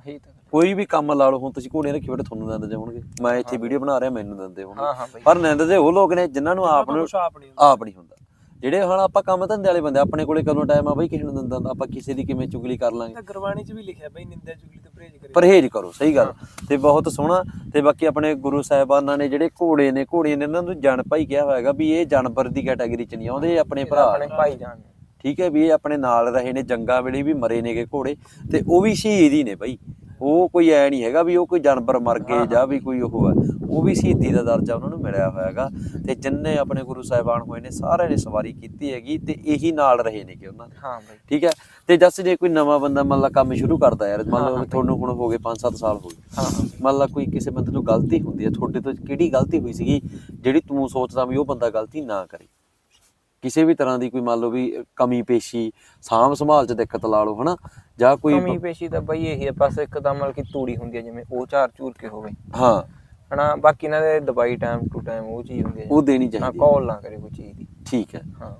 ਇਹੀ ਤਾਂ ਗੱਲ। ਕੋਈ ਵੀ ਕੰਮ ਲਾ ਲਓ ਹੁਣ ਤੁਸੀਂ ਘੋੜੀਆਂ ਰੱਖੀ ਬੈਠੇ ਤੁਹਾਨੂੰ ਦਿੰਦੇ ਹੋਣਗੇ ਮੈਂ ਇੱਥੇ ਵੀਡੀਓ ਬਣਾ ਰਿਹਾ ਮੈਨੂੰ ਦਿੰਦੇ ਹੋਣਗੇ ਪਰ ਨਿੰਦਦੇ ਉਹ ਲੋਕ ਨੇ ਜਿਨ੍ਹਾਂ ਨੂੰ ਆਪ ਨੂੰ ਆਪ ਨਹੀਂ ਹੁੰਦਾ। ਜਿਹੜੇ ਹੁਣ ਆਪਾਂ ਕੰਮ ਧੰਦੇ ਵਾਲੇ ਬੰਦੇ ਆਪਣੇ ਕੋਲੇ ਕਦੋਂ ਟਾਈਮ ਆ ਬਈ ਕਿਸੇ ਨੂੰ ਦਿੰਦਾ ਆਪਾਂ ਕਿਸੇ ਦੀ ਕਿਵੇਂ ਚੁਗਲੀ ਕਰ ਲਾਂਗੇ? ਤਾਂ ਗੁਰਬਾਣੀ 'ਚ ਵੀ ਲਿਖਿਆ ਬਈ ਨਿੰਦਿਆ ਚੁਗਲੀ ਤੋਂ ਪਰਹੇਜ਼ ਕਰੇ ਪਰਹੇਜ਼ ਕਰੋ ਸਹੀ ਗੱਲ। ਤੇ ਬਹੁਤ ਸੋਹਣਾ। ਤੇ ਬਾਕੀ ਆਪਣੇ ਗੁਰੂ ਸਾਹਿਬਾਨਾਂ ਨੇ ਜਿਹੜੇ ਘੋੜੇ ਨੇ ਘੋੜੀਆਂ ਨੇ ਇਹਨਾਂ ਨੂੰ ਜਨ ਭਾਈ ਕਿਹਾ ਹੋਇਆਗਾ ਵੀ ਇਹ ਜਾਨਵਰ ਦੀ ਕੈਟਾਗਰੀ ਚ ਨਹੀਂ ਆਉਂਦੇ ਆਪਣੇ ਭਰਾ ਆਪਣੇ। ਭਾਈ ਜਾਨ ਠੀਕ ਹੈ ਵੀ ਇਹ ਆਪਣੇ ਨਾਲ ਰਹੇ ਨੇ ਜੰਗਾਂ ਵੇਲੇ ਵੀ ਮਰੇ ਨੇਗੇ ਘੋੜੇ। ਤੇ ਉਹ ਵੀ ਸ਼ਹੀਦ ਹੀ ਨੇ ਬਈ। ਉਹ ਕੋਈ ਐ ਨਹੀਂ ਹੈਗਾ ਵੀ ਉਹ ਕੋਈ ਜਾਨਵਰ ਮਰ ਗਏ ਜਾਂ ਵੀ ਕੋਈ ਉਹ ਹੈ। ਉਹ ਵੀ ਸ਼ਹੀਦੀ ਦਾ ਦਰਜਾ ਉਹਨਾਂ ਨੂੰ ਮਿਲਿਆ ਹੋਇਆਗਾ ਤੇ ਜਿੰਨੇ ਆਪਣੇ ਗੁਰੂ ਸਾਹਿਬਾਨ ਹੋਏ ਨੇ ਸਾਰਿਆਂ ਨੇ ਸਵਾਰੀ ਕੀਤੀ ਹੈਗੀ ਤੇ ਇਹੀ ਨਾਲ ਰਹੇ ਨੇਗੇ ਉਹਨਾਂ ਦੇ। ਹਾਂ ਬਾਈ। ਠੀਕ ਹੈ? ਤੇ ਜੱਸ ਜੇ ਕੋਈ ਨਵਾਂ ਬੰਦਾ ਮੰਨ ਲਾ ਕੰਮ ਸ਼ੁਰੂ ਕਰਦਾ ਯਾਰ ਮੰਨ ਲਓ ਤੁਹਾਨੂੰ ਹੁਣ ਹੋ ਗਏ 5-7 ਸਾਲ ਹੋ ਗਏ। ਹਾਂ ਮੰਨ ਲਾ ਕੋਈ ਕਿਸੇ ਬੰਦੇ ਤੋਂ ਗਲਤੀ ਹੁੰਦੀ ਹੈ ਤੁਹਾਡੇ ਤੋਂ ਕਿਹੜੀ ਗਲਤੀ ਹੋਈ ਸੀਗੀ ਜਿਹੜੀ ਤੂੰ ਸੋਚਦਾ ਵੀ ਉਹ ਬੰਦਾ ਗਲਤੀ ਨਾ ਕਰੇ। ਕਿਸੇ ਵੀ ਤਰ੍ਹਾਂ ਦੀ ਕੋਈ ਮੰਨ ਲਓ ਵੀ ਕਮੀ ਪੇਸ਼ੀ ਸਾਂਭ ਸੰਭਾਲ ਚ ਦਿੱਕਤ ਲਾ ਲਓ ਹਨਾ? ਜਾਂ ਕੋਈ ਕਮੀ ਪੇਸ਼ੀ ਤਾਂ ਬਾਈ ਇਹੀ ਹੈ ਬਸ ਇੱਕ ਤਾਂ ਮਤਲਬ ਕਿ ਤੂੜੀ ਹੁੰਦੀ ਹੈ ਜਿਵੇਂ ਉਹ ਝਾਰ ਝੂਰ ਕੇ ਹੋਵੇ। ਹਾਂ। ਹਨਾ ਬਾਕੀ ਇਹਨਾਂ ਦੇ ਦਵਾਈ ਟਾਈਮ ਟੂ ਟਾਈਮ ਉਹ ਚੀਜ਼ ਹੁੰਦੀ ਹੈ ਉਹ ਦੇਣੀ ਚਾਹੀਦੀ ਹੈ। ਕਾਲ ਨਾ ਕਰੇ ਕੋਈ ਚੀਜ਼ ਦੀ। ਠੀਕ ਹੈ। ਹਾਂ।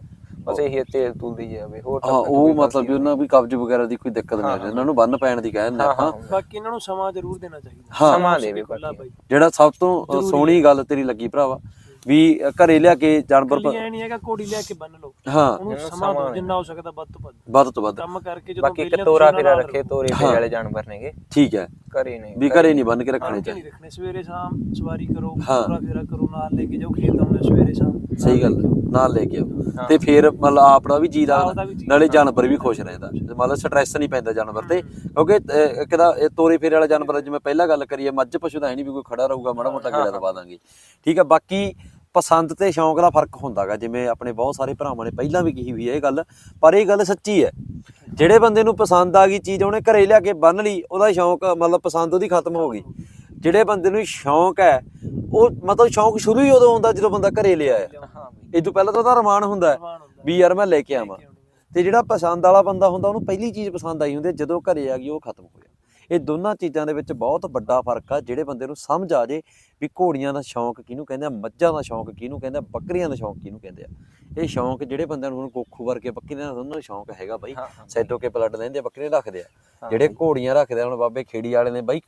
ਬਸ ਇਹੀ ਤੇਲ ਤੂਲ ਦੀ ਜਾਵੇ ਹੋਰ ਤਾਂ ਹਾਂ ਉਹ ਮਤਲਬ ਵੀ ਉਹਨਾਂ ਵੀ ਕਬਜ਼ ਵਗੈਰਾ ਦੀ ਕੋਈ ਦਿੱਕਤ ਹਾਂ, ਨਹੀਂ ਆਉਂਦੀ ਉਹਨਾਂ ਨੂੰ ਬੰਨ ਪੈਣ ਦੀ ਕਹਿੰਦੇ ਹਾਂ ਆਪਾਂ। ਹਾਂ। ਬਾਕੀ ਇਹਨਾਂ ਨੂੰ ਸਮਾਂ ਜ਼ਰੂਰ ਦੇਣਾ ਚਾਹੀਦਾ। ਸਮਾਂ ਦੇਵੇ ਜਿਹੜਾ ਸਭ ਤੋਂ ਸੋਹਣੀ ਗੱਲ ਤੇਰੀ ਲੱਗੀ ਭਰਾਵਾ ਵੀ ਘਰੇ ਲਿਆ ਕੇ ਜਾਨਵਰ ਕੱਲੀ ਐ ਨਹੀਂ ਹੈਗਾ ਕੋੜੀ ਲਿਆ ਕੇ ਬੰਨ ਲਓ। ਹਾਂ। ਉਹਨੂੰ ਸਮਾਂ ਦਿਓ ਜਿੰਨਾ ਹੋ ਸਕਦਾ ਵੱਧ ਤੋਂ ਵੱਧ। ਵੱਧ ਤੋਂ ਵੱਧ। ਕੰਮ ਕਰਕੇ ਜਦੋਂ ਬਾਕੀ ਇੱਕ ਤੋਰਾ ਫੇਰਾ ਰੱਖੇ ਤੋਰੇ। ਫੇਰੇ ਵਾਲੇ ਜਾਨਵਰ ਨੇਗੇ। ਠੀਕ ਹੈ। ਘਰੇ ਨਹੀਂ ਵੀ ਘਰੇ ਨਹੀਂ ਬੰਨ ਕੇ ਰੱਖਣੇ ਚਾਹੀਦੇ ਨਹੀਂ ਰੱਖਣੇ ਸਵੇਰੇ ਸ਼ਾਮ ਸਵਾਰੀ ਕਰੋ। ਤੋਰਾ ਫੇਰਾ ਕਰੋ ਨਾਲ ਲੈ ਕੇ ਜਾਓ ਖੇਤ ਆਉਂਦੇ ਸਵੇਰੇ ਸ਼ਾਮ ਸਹੀ ਗੱਲ ਨਾਲ ਲੈ ਕੇ ਆਓ। ਤੇ ਫਿਰ ਮਤਲਬ ਆਪਣਾ ਵੀ ਜੀ ਆਪਦਾ ਲੱਗਦਾ ਨਾਲੇ। ਜਾਨਵਰ ਵੀ ਖੁਸ਼ ਰਹਿੰਦਾ ਮਤਲਬ ਸਟ੍ਰੈਸ ਨਹੀਂ ਪੈਂਦਾ ਜਾਨਵਰ ਤੇ ਕਿਉਂਕਿ ਅਹ, ਇੱਕ ਦਾ ਇਹ ਤੋਰੇ ਫੇਰੇ ਵਾਲਾ ਜਾਨਵਰ ਜਿਵੇਂ ਪਹਿਲਾਂ ਗੱਲ ਕਰੀਏ ਮੱਝ ਪਸ਼ੂ ਦਾ ਹੈ ਨਹੀਂ ਵੀ ਕੋਈ ਖੜਾ ਰਹੂਗਾ ਮਾੜਾ ਮੋਟਾ ਗੇੜਾ ਦਵਾ ਦਾਂਗੇ ਠੀਕ ਹੈ ਬਾਕੀ ਪਸੰਦ ਤੇ ਸ਼ੌਂਕ ਦਾ ਫ਼ਰਕ ਹੁੰਦਾਗਾ, ਜਿਵੇਂ ਆਪਣੇ ਬਹੁਤ ਸਾਰੇ ਭਰਾਵਾਂ ਨੇ ਪਹਿਲਾਂ ਵੀ ਕਹੀ ਹੋਈ ਹੈ ਇਹ ਗੱਲ, ਪਰ ਇਹ ਗੱਲ ਸੱਚੀ ਹੈ। ਜਿਹੜੇ ਬੰਦੇ ਨੂੰ ਪਸੰਦ ਆ ਗਈ ਚੀਜ਼ ਉਹਨੇ ਘਰੇ ਲਿਆ ਕੇ ਬੰਨ ਲਈ, ਉਹਦਾ ਸ਼ੌਂਕ ਮਤਲਬ ਪਸੰਦ ਉਹਦੀ ਖਤਮ ਹੋ ਗਈ। ਜਿਹੜੇ ਬੰਦੇ ਨੂੰ ਸ਼ੌਂਕ ਹੈ, ਉਹ ਮਤਲਬ ਸ਼ੌਂਕ ਸ਼ੁਰੂ ਹੀ ਉਦੋਂ ਹੁੰਦਾ ਜਦੋਂ ਬੰਦਾ ਘਰੇ ਲਿਆ ਹੈ ਇਹ ਤੋਂ ਪਹਿਲਾਂ ਤਾਂ ਉਹਦਾ ਰਮਾਨ ਹੁੰਦਾ ਵੀ ਯਾਰ ਮੈਂ ਲੈ ਕੇ ਆਵਾਂ। ਕੇ ਤੇ ਜਿਹੜਾ ਪਸੰਦ ਵਾਲਾ ਬੰਦਾ ਹੁੰਦਾ, ਉਹਨੂੰ ਪਹਿਲੀ ਚੀਜ਼ ਪਸੰਦ ਆਈ ਹੁੰਦੀ ਜਦੋਂ ਘਰੇ ਆ ਗਈ, ਉਹ ਖਤਮ ਹੋ ਗਿਆ। ਇਹ ਦੋਨਾਂ ਚੀਜ਼ਾਂ ਦੇ ਵਿੱਚ ਬਹੁਤ ਵੱਡਾ ਫ਼ਰਕ ਆ ਜਿਹੜੇ ਬੰਦੇ ਨੂੰ ਸਮਝ ਆ ਜੇ ਵੀ ਘੋੜੀਆਂ ਦਾ ਸ਼ੌਂਕ ਕਿਹਨੂੰ ਕਹਿੰਦੇ ਆ ਮੱਝਾਂ ਦਾ ਸ਼ੌਂਕ ਕਿਹਨੂੰ ਕਹਿੰਦੇ ਆ ਬੱਕਰੀਆਂ ਦਾ ਸ਼ੌਂਕ ਕਿਹਨੂੰ ਕਹਿੰਦੇ ਆ। ਇਹ ਸ਼ੌਂਕ ਜਿਹੜੇ ਬੰਦਿਆਂ ਨੂੰ ਹੁਣ ਕੋਖੂ ਵਰਗੇ ਬੱਕਰੀਆਂ ਦਾ ਉਹਨਾਂ ਨੂੰ ਸ਼ੌਂਕ ਹੈਗਾ ਬਾਈ। ਸੈਦੋ ਕੇ ਪਲੱਡ ਲੈਂਦੇ ਆ, ਬੱਕਰੀਆਂ ਰੱਖਦੇ ਆ। ਜਿਹੜੇ। ਘੋੜੀਆਂ ਰੱਖਦੇ ਆ ਹੁਣ ਬਾਬੇ ਖੇੜੀ ਵਾਲੇ ਨੇ ਬਾਈ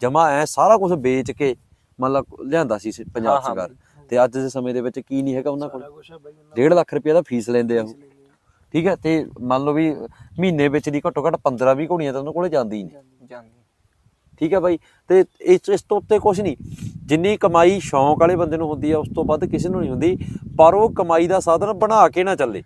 ਜਮਾ ਐ ਸਾਰਾ ਕੁਝ ਵੇਚ ਕੇ ਮਤਲਬ ਲਿਆਂਦਾ ਸੀ ਪੰਜਾਬ ਸਰਕਾਰ। ਤੇ ਅੱਜ ਦੇ ਸਮੇਂ ਦੇ ਵਿੱਚ ਕੀ ਨਹੀਂ ਹੈਗਾ ਉਹਨਾਂ ਕੋਲ। ਸਾਰਾ ਕੁਛ ਹੈ ਬਾਈ ਉਹਨਾਂ 1.5 ਲੱਖ ਰੁਪਏ ਦਾ ਫੀਸ ਲੈਂਦੇ ਆ ਉਹ। ਠੀਕ ਹੈ ਤੇ ਮੰਨ ਲਓ ਵੀ ਮਹੀਨੇ ਵਿੱਚ ਦੀ ਘੱਟੋ ਘੱਟ 15 20 ਘੋੜੀਆਂ ਤਾਂ ਉਹਨਾਂ ਕੋਲੇ ਜਾਂਦੀ ਨਹੀਂ। ਜਾਂਦੀ ਠੀਕ ਹੈ ਬਾਈ? ਤੇ ਇਸ ਇਸ ਤੋਂ ਉੱਤੇ ਕੁਝ ਨਹੀਂ। ਜਿੰਨੀ ਕਮਾਈ ਸ਼ੌਂਕ ਵਾਲੇ ਬੰਦੇ ਨੂੰ ਹੁੰਦੀ ਹੈ ਉਸ ਤੋਂ ਵੱਧ ਕਿਸੇ ਨੂੰ ਨਹੀਂ ਹੁੰਦੀ। ਪਰ ਉਹ ਕਮਾਈ ਦਾ ਸਾਧਨ ਬਣਾ ਕੇ ਨਾ ਚੱਲੇ।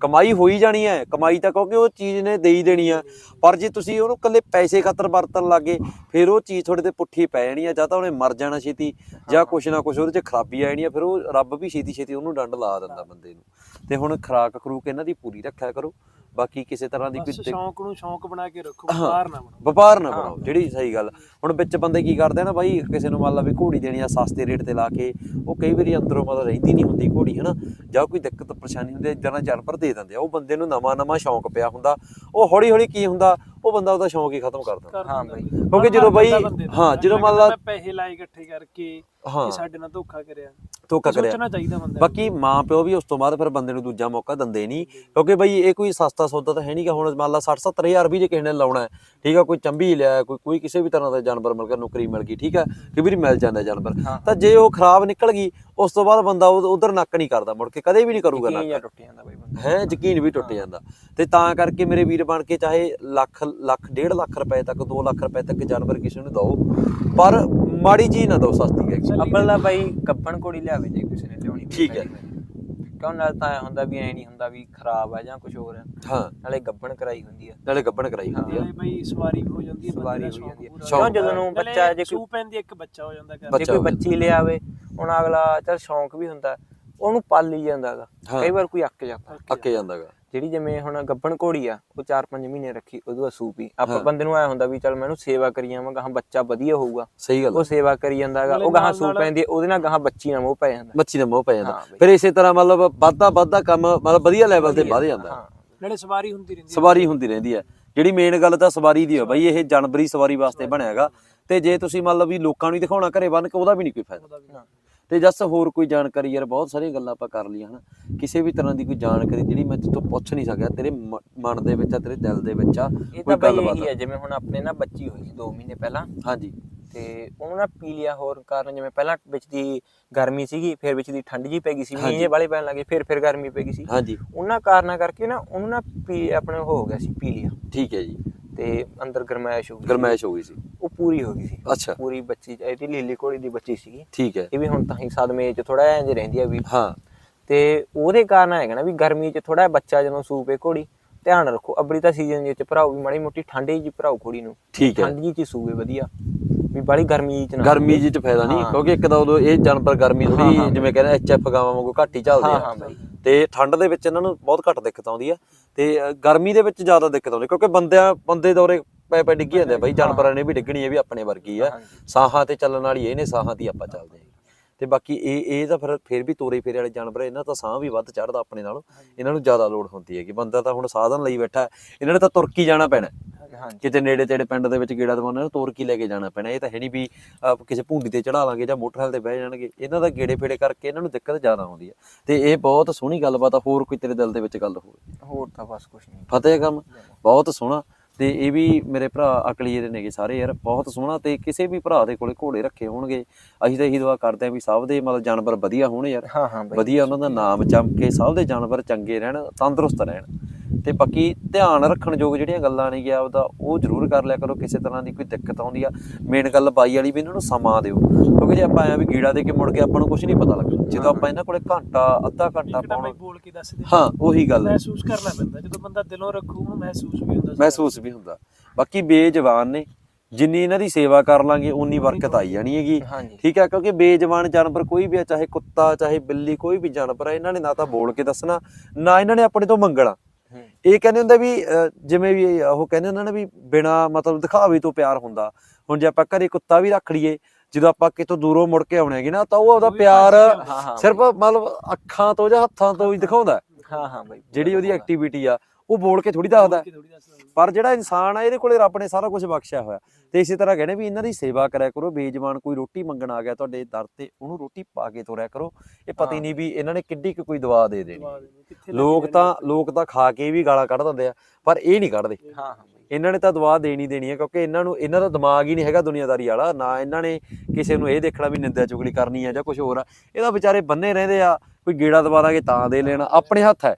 ਕਮਾਈ ਹੋਈ ਜਾਣੀ ਹੈ। ਕਮਾਈ ਤਾਂ ਕਿਉਂਕਿ ਉਹ ਚੀਜ਼ ਨੇ ਦੇਈ ਦੇਣੀ ਆ ਪਰ ਜੇ ਤੁਸੀਂ ਉਹਨੂੰ ਇਕੱਲੇ ਪੈਸੇ ਖਾਤਰ ਵਰਤਣ ਲੱਗੇ ਫਿਰ ਉਹ ਚੀਜ਼ ਤੁਹਾਡੇ ਤੇ ਪੁੱਠੀ ਪੈ ਜਾਣੀ ਆ ਜਾਂ ਤਾਂ ਉਹਨੇ ਮਰ ਜਾਣਾ ਛੇਤੀ ਜਾਂ ਕੁਛ ਨਾ ਕੁਛ ਉਹਦੇ 'ਚ ਖਰਾਬੀ ਆ ਜਾਣੀ ਆ ਫਿਰ ਉਹ ਰੱਬ ਵੀ ਛੇਤੀ ਛੇਤੀ ਉਹਨੂੰ ਡੰਡ ਲਾ ਦਿੰਦਾ ਬੰਦੇ ਨੂੰ। ਤੇ ਹੁਣ ਖਰਾਕ ਖਰੂਕ ਇਹਨਾਂ ਦੀ ਪੂਰੀ ਰੱਖਿਆ ਕਰੋ। ਬਾਕੀ ਕਿਸੇ ਤਰ੍ਹਾਂ ਦੀ ਕੋਈ ਸ਼ੌਂਕ ਨੂੰ ਸ਼ੌਂਕ ਬਣਾ ਕੇ ਰੱਖੋ। ਵਪਾਰ ਨਾ ਬਣਾਓ ਵਪਾਰ ਨਾ। ਬਣਾਓ ਜਿਹੜੀ ਸਹੀ ਗੱਲ। ਹੁਣ ਵਿੱਚ ਬੰਦੇ ਕੀ ਕਰਦੇ ਆ ਨਾ ਬਾਈ ਕਿਸੇ ਨੂੰ ਮੰਨ ਲਾ ਵੀ ਘੋੜੀ ਦੇਣੀ ਆ ਸਸਤੇ ਰੇਟ ਤੇ ਲਾ ਕੇ ਉਹ ਕਈ ਵਾਰੀ ਅੰਦਰੋਂ ਮਤਲਬ ਰਹਿੰਦੀ ਨਹੀਂ ਹੁੰਦੀ ਘੋੜੀ ਹਨਾ? ਜਾਂ ਕੋਈ ਦਿੱਕਤ ਪਰੇਸ਼ਾਨੀ ਹੁੰਦੀ ਜਨਾਂ ਜਾਨਵਰ ਦੇ ਦਿੰਦੇ ਆ। ਉਹ ਬੰਦੇ ਨੂੰ ਨਵਾਂ ਨਵਾਂ ਸ਼ੌਂਕ ਪਿਆ ਹੁੰਦਾ। ਉਹ ਹੌਲੀ ਹੌਲੀ ਕੀ ਹੁੰਦਾ? ਉਹ ਬੰਦਾ ਉਹਦਾ ਸ਼ੌਂਕ ਹੀ ਖਤਮ ਕਰ ਦਿੰਦਾ। ਹਾਂ ਬਾਈ। ਕਿਉਂਕਿ ਜਦੋਂ ਬਾਈ-। ਹਾਂ, ਜਦੋਂ ਮੰਨ ਲਾ- ਪੈਸੇ ਲਾਏ ਇਕੱਠੇ ਕਰਕੇ ਹਾਂ। ਕਿ ਸਾਡੇ ਨਾਲ ਧੋਖਾ ਕਰਿਆ। ਧੋਖਾ ਕਰਿਆ। ਸੋਚਣਾ ਚਾਹੀਦਾ ਬੰਦੇ ਨੂੰ। ਬਾਕੀ ਮਾਂ ਪਿਓ ਵੀ ਉਸ ਤੋਂ ਬਾਅਦ ਫਿਰ ਬੰਦੇ ਨੂੰ ਦੂਜਾ ਮੌਕਾ ਦਿੰਦੇ ਨਹੀਂ। ਕਿਉਂਕਿ ਬਈ ਇਹ ਕੋਈ ਸਸਤਾ ਸੌਦਾ ਤਾਂ ਹੈ ਨਹੀਂਗਾ ਹੁਣ ਮੰਨ ਲਾ 60 70000 ਵੀ ਜੇ ਕਿਸੇ ਨੇ ਲਾਉਣਾ ਹੈ ਠੀਕ ਆ ਕੋਈ ਚੰਬੀ ਲਿਆ ਕੋਈ ਕੋਈ ਕਿਸੇ ਵੀ ਤਰ੍ਹਾਂ ਦਾ ਜਾਨਵਰ ਮਿਲ ਗਿਆ ਨੌਕਰੀ ਮਿਲ ਗਈ ਠੀਕ ਆ ਕਈ ਵਾਰੀ ਮਿਲ ਜਾਂਦਾ ਜਾਨਵਰ। ਹਾਂ। ਤਾਂ ਜੇ ਉਹ ਖਰਾਬ ਨਿਕਲ ਗਈ ਉਸ ਤੋਂ ਬਾਅਦ ਬੰਦਾ ਉਧਰ ਨੱਕ ਨਹੀਂ ਕਰਦਾ ਮੁੜ ਕੇ ਕਦੇ ਵੀ ਨਹੀਂ ਕਰੂਗਾ ਨੱਕ। ਹੈ ਯਕੀਨ ਵੀ ਟੁੱਟ ਜਾਂਦਾ। ਤੇ ਤਾਂ ਕਰਕੇ ਮੇਰੇ ਵੀਰ ਬਣ ਕੇ ਚਾਹੇ ਲੱਖ ਲੱਖ ਡੇਢ ਲੱਖ ਰੁਪਏ ਤੱਕ 2 ਲੱਖ ਰੁਪਏ ਤੱਕ ਜਾਨਵਰ ਕਿਸੇ ਨੂੰ ਦਿਓ। ਪਰ ਮਾੜੀ ਚੀਜ਼ ਨਾ ਦਿਓ ਸਸਤੀ ਹੈ ਅੱਬਲ ਦਾ ਬਾਈ ਕੱਪਣ ਕੋੜੀ ਲਿਆਵੇ ਜੇ ਕਿਸੇ ਨੇ ਲਿਆਉਣੀ ਠੀਕ ਹੈ। ਕਿਉਂ ਨਾਲ ਤਾਂ ਹੁੰਦਾ ਵੀ ਐ ਨਹੀਂ ਹੁੰਦਾ ਵੀ ਖਰਾਬ ਆ ਜਾਂ ਕੁਝ ਹੋਰ। ਆ ਹਾਂ। ਨਾਲੇ ਗੱਬਣ ਕਰਾਈ ਹੁੰਦੀ ਆ। ਨਾਲੇ ਗੱਬਣ ਕਰਾਈ ਹੁੰਦੀ ਆ। ਨਾਲੇ ਬਈ ਸਵਾਰੀ ਹੋ ਜਾਂਦੀ ਹੈ ਬੰਦੇ ਸਵਾਰੀ ਹੋ ਜਾਂਦੀ ਹੈ। ਸ਼ੌਂਕ ਕਿਉਂ ਜਦੋਂ ਨੂੰ ਬੱਚਾ ਜੇ ਕੋਈ ਸੂ ਪੈਂਦੀ ਇੱਕ ਬੱਚਾ ਹੋ ਜਾਂਦਾ ਘਰ। ਜੇ ਕੋਈ ਹੋ। ਬੱਚੀ ਲਿਆਵੇ ਹੁਣ ਅਗਲਾ ਚਲ ਸ਼ੌਂਕ ਵੀ ਹੁੰਦਾ ਉਹਨੂੰ ਪਾਲੀ ਜਾਂਦਾਗਾ ਹਾਂ। ਕਈ ਵਾਰ ਕੋਈ ਅੱਕ ਜਾਂਦਾ। ਅੱਕੇ ਜਾਂਦਾਗਾ। ਜਿਹੜੀ ਜਿਵੇਂ ਹੁਣ ਗੱਬਣ ਘੋੜੀ ਆ ਉਹ 4-5 ਮਹੀਨੇ ਰੱਖੀ ਉਹਦੇ ਬਾਅਦ ਸੂਪੀ। ਆਪਾਂ। ਬੰਦੇ ਨੂੰ ਐ ਹੁੰਦਾ ਵੀ ਚਲ ਮੈਨੂੰ ਸੇਵਾ ਕਰੀ ਜਾਵਾਂਗਾ ਹਾਂ ਬੱਚਾ ਵਧੀਆ ਹੋਊਗਾ। ਸਹੀ ਗੱਲ ਉਹ ਸੇਵਾ ਕਰੀ ਜਾਂਦਾਗਾ ਨਾਲੇ ਉਹ ਗਾਹਾਂ ਨਾਲ ਸੂਪ ਨਾਲ- ਪੈਂਦੀ ਉਹਦੇ ਨਾਲ ਗਾਹਾਂ ਬੱਚੀ ਨਾਲ ਮੋਹ ਪੈ ਜਾਂਦਾ। ਮੱਛੀ ਦਾ ਮੋਹ ਪੈ ਜਾਂਦਾ। ਫਿਰ ਇਸੇ ਤਰ੍ਹਾਂ ਮਤਲਬ ਵੱਧਦਾ ਵੱਧਦਾ ਕੰਮ ਮਤਲਬ ਵਧੀਆ ਲੈਵਲ ਤੇ ਵੱਧ ਜਾਂਦਾ। ਹਾਂ। ਨਾਲੇ ਸਵਾਰੀ ਹੁੰਦੀ ਰਹਿੰਦੀ ਹੈ। ਸਵਾਰੀ ਹੁੰਦੀ ਰਹਿੰਦੀ ਹੈ ਜਿਹੜੀ ਮੇਨ ਗੱਲ ਤਾਂ ਸਵਾਰੀ ਦੀ ਹੈ ਬਾਈ ਇਹ ਜਨਵਰੀ ਸਵਾਰੀ ਵਾਸਤੇ ਬਣਿਆ ਹੈਗਾ ਤੇ ਜੇ ਤੁਸੀਂ ਮੰਨ ਲਓ ਵੀ ਲੋਕਾਂ ਨੂੰ ਦਿਖਾਉਣਾ ਘਰੇ ਬੰਨ ਕੇ ਉਹਦਾ ਵੀ ਨਹੀਂ ਕੋਈ ਫਾਇਦਾ। ਤੇ ਜਸ ਹੋਰ ਕੋਈ ਜਾਣਕਾਰੀ ਯਾਰ ਬਹੁਤ ਸਾਰੀਆਂ ਗੱਲਾਂ ਆਪਾਂ ਕਰ ਲਈਆਂ ਹਨਾ। ਕਿਸੇ ਵੀ ਤਰ੍ਹਾਂ ਦੀ ਕੋਈ ਜਾਣਕਾਰੀ ਜਿਹੜੀ ਮੈਂ ਤੇਤੋਂ ਪੁੱਛ ਨਹੀਂ ਸਕਿਆ ਤੇਰੇ ਮਨ ਦੇ ਵਿੱਚ ਆ ਤੇਰੇ ਦਿਲ ਦੇ ਵਿੱਚ ਆ ਕੋਈ ਗੱਲਬਾਤ ਹੈ ਜਿਵੇਂ ਹੁਣ ਆਪਣੇ ਨਾ ਬੱਚੀ ਹੋਈ ਸੀ 2 ਮਹੀਨੇ ਪਹਿਲਾਂ। ਹਾਂਜੀ। ਤੇ ਉਹਨੂੰ ਨਾ ਪੀ ਲਿਆ ਹੋਰ ਕਾਰਨ ਜਿਵੇਂ ਪਹਿਲਾਂ ਵਿੱਚ ਦੀ ਗਰਮੀ ਸੀਗੀ ਫਿਰ ਵਿੱਚ ਦੀ ਠੰਡ ਜੀ ਪੈ ਗਈ ਸੀ। ਮੀਂਹ ਵਾਲੇ ਪੈਣ ਲੱਗੇ ਫਿਰ ਫਿਰ ਗਰਮੀ ਪੈ ਗਈ ਸੀ। ਹਾਂਜੀ। ਉਹਨਾਂ ਕਾਰਨਾਂ ਕਰਕੇ ਨਾ ਉਹਨੂੰ ਨਾ ਪੀ ਆਪਣੇ ਹੋ ਗਿਆ ਸੀ ਪੀ ਲਿਆ ਠੀਕ ਹੈ ਜੀ। ਤੇ ਅੰਦਰ ਗਰਮੈਸ਼ ਹੋ ਗਈ। ਗਰਮੈਸ਼ ਹੋ ਗਈ ਸੀ। ਉਹ ਪੂਰੀ ਹੋ ਗਈ ਸੀ। ਅੱਛਾ। ਪੂਰੀ ਬੱਚੀ ਇਹਦੀ ਲੀਲੀ ਘੋੜੀ ਦੀ ਬੱਚੀ ਸੀਗੀ। ਠੀਕ ਹੈ। ਇਹ ਵੀ ਹੁਣ ਤਾਂ ਹੀ ਸਦਮੇ ਚ ਥੋੜਾ ਇੰਜ ਰਹਿੰਦੀ ਆ ਵੀ। ਹਾਂ। ਤੇ ਉਹਦੇ ਕਾਰਨ ਹੈਗਾ ਨਾ ਵੀ ਗਰਮੀ ਚ ਥੋੜਾ ਬੱਚਾ ਜਦੋਂ ਸੂਪੇ ਘੋੜੀ ਧਿਆਨ ਰੱਖੋ ਅਬੜੀ ਤਾਂ ਸੀਜ਼ਨ ਚ ਭਰਾਓ ਵੀ ਮਾੜੀ ਮੋਟੀ ਠੰਡੇ ਜੀ ਭਰਾਓ ਘੋੜੀ ਨੂੰ। ਠੀਕ ਹੈ। ਠੰਡ ਜੀ ਚ ਸੂਵੇ ਵਧੀਆ। ਵੀ ਬਾਲੀ ਗਰਮੀ ਚ ਨਾ ਗਰਮੀ ਜੀ ਚ ਫਾਇਦਾ ਨਹੀਂ। ਕਿਉਂਕਿ ਇੱਕ ਤਾਂ ਉਦੋਂ ਇਹ ਜਾਨਵਰ ਗਰਮੀ ਥੋੜੀ। ਜਿਵੇਂ ਕਹਿੰਦੇ ਐਚਐਫ ਗਾਵਾਂ ਵਾਂਗੂ ਘੱਟ ਹੀ ਚੱਲਦੇ ਆ। ਹਾਂ ਬਾਈ। ਤੇ ਠੰਡ ਦੇ ਵਿੱਚ ਇਹਨਾਂ ਨੂੰ ਬਹੁਤ ਘੱਟ ਦਿੱਕਤ ਆਉਂਦੀ ਆ। ਤੇ ਗਰਮੀ ਦੇ ਵਿੱਚ ਜ਼ਿਆਦਾ ਦਿੱਕਤ ਆਉਂਦੀ ਕਿਉਂਕਿ ਬੰਦਿਆਂ ਬੰਦੇ ਦੌਰੇ ਪੈ ਪੈ ਡਿੱਗੀ ਜਾਂਦੇ ਆ ਬਾਈ ਜਾਨਵਰਾਂ ਨੇ ਵੀ ਡਿੱਗਣੀ ਇਹ ਵੀ ਆਪਣੇ ਵਰਗੀ ਆ। ਸਾਹਾਂ ਤੇ ਚੱਲਣ ਵਾਲੀ ਇਹ ਨੇ ਸਾਹਾਂ ਤੇ ਹੀ ਆਪਾਂ ਚੱਲਦੇ ਆ। ਤੇ ਬਾਕੀ ਇਹ ਇਹ ਤਾਂ ਫਿਰ ਫਿਰ ਵੀ ਤੋਰੇ ਫੇਰੇ ਵਾਲੇ ਜਾਨਵਰ ਇਹਨਾਂ ਤਾਂ ਸਾਹ ਵੀ ਵੱਧ ਚੜਦਾ ਆਪਣੇ ਨਾਲੋਂ। ਇਹਨਾਂ ਨੂੰ ਜ਼ਿਆਦਾ ਲੋਡ ਹੁੰਦੀ ਹੈ ਕਿ ਬੰਦਾ ਤਾਂ ਹੁਣ ਸਾਧਨ ਲਈ ਬੈਠਾ ਇਹਨਾਂ ਨੇ ਤਾਂ ਤੁਰਕੀ ਜਾਣਾ ਪੈਣਾ ਕਿਤੇ ਨੇੜੇ ਤੇੜੇ ਪਿੰਡ ਦੇ ਵਿੱਚ ਗੇੜਾ ਦਵਾਉਣਾ ਨੂੰ ਤੋਰ ਕੀ ਲੈ ਕੇ ਜਾਣਾ ਪੈਣਾ। ਇਹ ਤਾਂ ਹੈ ਨਹੀਂ ਵੀ ਕਿਸੇ ਭੁੰਡੀ ਤੇ ਚੜਾ ਲਾਂਗੇ ਜਾਂ ਮੋਟਰਸਾਈਕਲ ਤੇ ਬਹਿ ਜਾਣਗੇ। ਇਹਨਾਂ ਦਾ ਗੇੜੇ ਫੇੜੇ ਕਰਕੇ ਇਹਨਾਂ ਨੂੰ ਦਿੱਕਤ ਜ਼ਿਆਦਾ ਆਉਂਦੀ ਹੈ। ਤੇ ਇਹ ਬਹੁਤ ਸੋਹਣੀ ਗੱਲਬਾਤ ਆ। ਹੋਰ ਕੋਈ ਤੇਰੇ ਦਿਲ ਦੇ ਵਿੱਚ ਗੱਲ ਹੋਵੇ? ਹੋਰ ਤਾਂ ਬਸ ਕੁਛ ਨਹੀਂ। ਫਤਿਹ ਕੰਮ। ਬਹੁਤ ਸੋਹਣਾ। ਤੇ ਇਹ ਵੀ ਮੇਰੇ ਭਰਾ ਅਕਲੀਏ ਦੇ ਨੇਗੇ ਸਾਰੇ ਯਾਰ ਬਹੁਤ ਸੋਹਣਾ ਤੇ ਕਿਸੇ ਵੀ ਭਰਾ ਦੇ ਕੋਲੇ ਘੋੜੇ ਰੱਖੇ ਹੋਣਗੇ ਅਸੀਂ ਤਾਂ ਇਹੀ ਦੁਆ ਕਰਦੇ ਆਂ ਵੀ ਸਭ ਦੇ ਮਤਲਬ ਜਾਨਵਰ ਵਧੀਆ ਹੋਣ ਯਾਰ। ਹਾਂ ਹਾਂ ਬਾਈ ਵਧੀਆ ਉਹਨਾਂ ਦਾ ਨਾਮ ਚਮਕੇ ਸਭ ਦੇ ਜਾਨਵਰ ਚੰਗੇ ਰਹਿਣ ਤੰਦਰੁਸਤ ਰਹਿਣ। ਤੇ ਬਾਕੀ ਧਿਆਨ ਰੱਖਣ ਯੋਗ ਜਿਹੜੀਆਂ ਗੱਲਾਂ ਨੇ ਗਿਆ ਉਹਦਾ ਉਹ ਜ਼ਰੂਰ ਕਰ ਲਿਆ ਕਰੋ ਕਿਸੇ ਤਰ੍ਹਾਂ ਦੀ ਕੋਈ ਦਿੱਕਤ ਆਉਂਦੀ ਆ। ਮੇਨ ਗੱਲ ਬਾਈ ਵਾਲੀ ਵੀ ਇਹਨਾਂ ਨੂੰ ਸਮਾਂ ਦਿਓ। ਕਿਉਂਕਿ ਜੇ ਆਪਾਂ ਆਇਆ ਵੀ ਗੀੜਾ ਦੇ ਕੇ ਮੁੜ ਕੇ ਆਪਾਂ ਨੂੰ ਕੁਝ ਨਹੀਂ ਪਤਾ ਲੱਗਣਾ। ਜਦੋਂ ਆਪਾਂ ਇਹਨਾਂ ਕੋਲੇ ਘੰਟਾ ਅੱਧਾ ਘੰਟਾ ਪਾਉਣਾ ਬਾਈ ਬੋਲ ਕੇ ਦੱਸ ਦੇ। ਹਾਂ ਉਹੀ ਗੱਲ। ਮਹਿਸੂਸ ਕਰਨਾ ਪੈਂਦਾ। ਜਦੋਂ ਬੰਦਾ ਦਿਲੋਂ ਰੱਖੂ ਉਹਨੂੰ ਮਹਿਸੂਸ ਵੀ ਹੁੰਦਾ। ਮਹਿਸੂਸ ਵੀ ਹੁੰਦਾ। ਬਾਕੀ ਬੇਜਵਾਨ ਨੇ। ਜਿੰਨੀ ਇਹਨਾਂ ਦੀ ਸੇਵਾ ਕਰ ਲਾਂਗੇ ਉਨੀ ਬਰਕਤ ਆਈ ਜਾਣੀ ਹੈਗੀ। ਠੀਕ ਹੈ ਕਿਉਂਕਿ ਬੇਜਵਾਨ ਜਾਨਵਰ ਕੋਈ ਵੀ ਆ ਚਾਹੇ ਕੁੱਤਾ ਚਾਹੇ ਬਿੱਲੀ ਕੋਈ ਵੀ ਜਾਨਵਰ ਆ ਇਹਨਾਂ ਨੇ ਨਾ ਤਾਂ ਬੋਲ ਕੇ ਦੱਸਣਾ ਨਾ ਇਹਨਾਂ ਨੇ ਆਪਣੇ ਤੋਂ ਮੰਗਣਾ। ਇਹ ਕਹਿੰਦੇ ਹੁੰਦੇ ਵੀ ਜਿਵੇਂ ਵੀ ਉਹ ਕਹਿੰਦੇ ਹੁੰਦੇ ਨੇ ਵੀ ਬਿਨਾ ਮਤਲਬ ਦਿਖਾਵੇ ਤੋਂ ਪਿਆਰ ਹੁੰਦਾ। ਹੁਣ ਜੇ ਆਪਾਂ ਘਰੇ ਕੁੱਤਾ ਵੀ ਰੱਖ ਲਈਏ ਜਦੋਂ ਆਪਾਂ ਕਿਤੋਂ ਦੂਰੋਂ ਮੁੜ ਕੇ ਆਉਣੇਗੇ ਨਾ ਤਾਂ ਉਹ ਉਹਦਾ ਪਿਆਰ ਸਿਰਫ ਮਤਲਬ ਅੱਖਾਂ ਤੋਂ ਜਾਂ ਹੱਥਾਂ ਤੋਂ ਹੀ ਦਿਖਾਉਂਦਾ। ਹਾਂ ਹਾਂ ਬਾਈ ਜਿਹੜੀ ਉਹਦੀ ਐਕਟੀਵਿਟੀ ਆ। ਉਹ ਬੋਲ ਕੇ ਥੋੜੀ ਦੱਸਦਾ। ਪਰ ਜਿਹੜਾ ਇਨਸਾਨ ਆ ਇਹਦੇ ਕੋਲੇ ਰੱਬ ਨੇ ਸਾਰਾ ਕੁਝ ਬਖਸ਼ਿਆ ਹੋਇਆ। ਤੇ ਇਸੇ ਤਰ੍ਹਾਂ ਕਹਿੰਦੇ ਵੀ ਇਹਨਾਂ ਦੀ ਸੇਵਾ ਕਰਿਆ ਕਰੋ ਬੇਜਵਾਨ ਕੋਈ ਰੋਟੀ ਮੰਗਣ ਆ ਗਿਆ ਤੁਹਾਡੇ ਦਰ ਤੇ ਉਹਨੂੰ ਰੋਟੀ ਪਾ ਕੇ ਤੋਰਿਆ ਕਰੋ। ਇਹ ਪਤਾ ਹੀ। ਨਹੀਂ ਵੀ ਇਹਨਾਂ ਨੇ ਕਿੱਡੀ ਕੁ ਕੋਈ ਦਵਾ ਦੇ ਦੇਣੀ। ਲੋਕ ਤਾਂ। ਲੋਕ ਤਾਂ ਖਾ ਕੇ ਵੀ ਗਾਲਾਂ ਕੱਢ ਦਿੰਦੇ ਆ ਪਰ ਇਹ ਨਹੀਂ ਕੱਢਦੇ। ਹਾਂ ਹਾਂ ਬਾਈ। ਇਹਨਾਂ ਨੇ ਤਾਂ ਦਵਾ ਦੇਣੀ ਦੇਣੀ ਹੈ ਕਿਉਂਕਿ ਇਹਨਾਂ ਨੂੰ ਇਹਨਾਂ ਦਾ ਦਿਮਾਗ ਹੀ ਨਹੀਂ ਹੈਗਾ ਦੁਨੀਆਦਾਰੀ ਵਾਲਾ ਨਾ ਇਹਨਾਂ ਨੇ ਕਿਸੇ ਨੂੰ ਇਹ ਦੇਖਣਾ ਵੀ ਨਿੰਦਿਆ ਚੁਗਲੀ ਕਰਨੀ ਆ ਜਾਂ ਕੁਝ ਹੋਰ ਆ। ਇਹਦਾ ਵਿਚਾਰੇ ਬੰਨੇ ਰਹਿੰਦੇ ਆ ਕੋਈ ਗੇੜਾ ਦਵਾ ਦਾਂਗੇ ਤਾਂ ਦੇ ਲੈਣਾ ਆਪਣੇ ਹੱਥ ਹੈ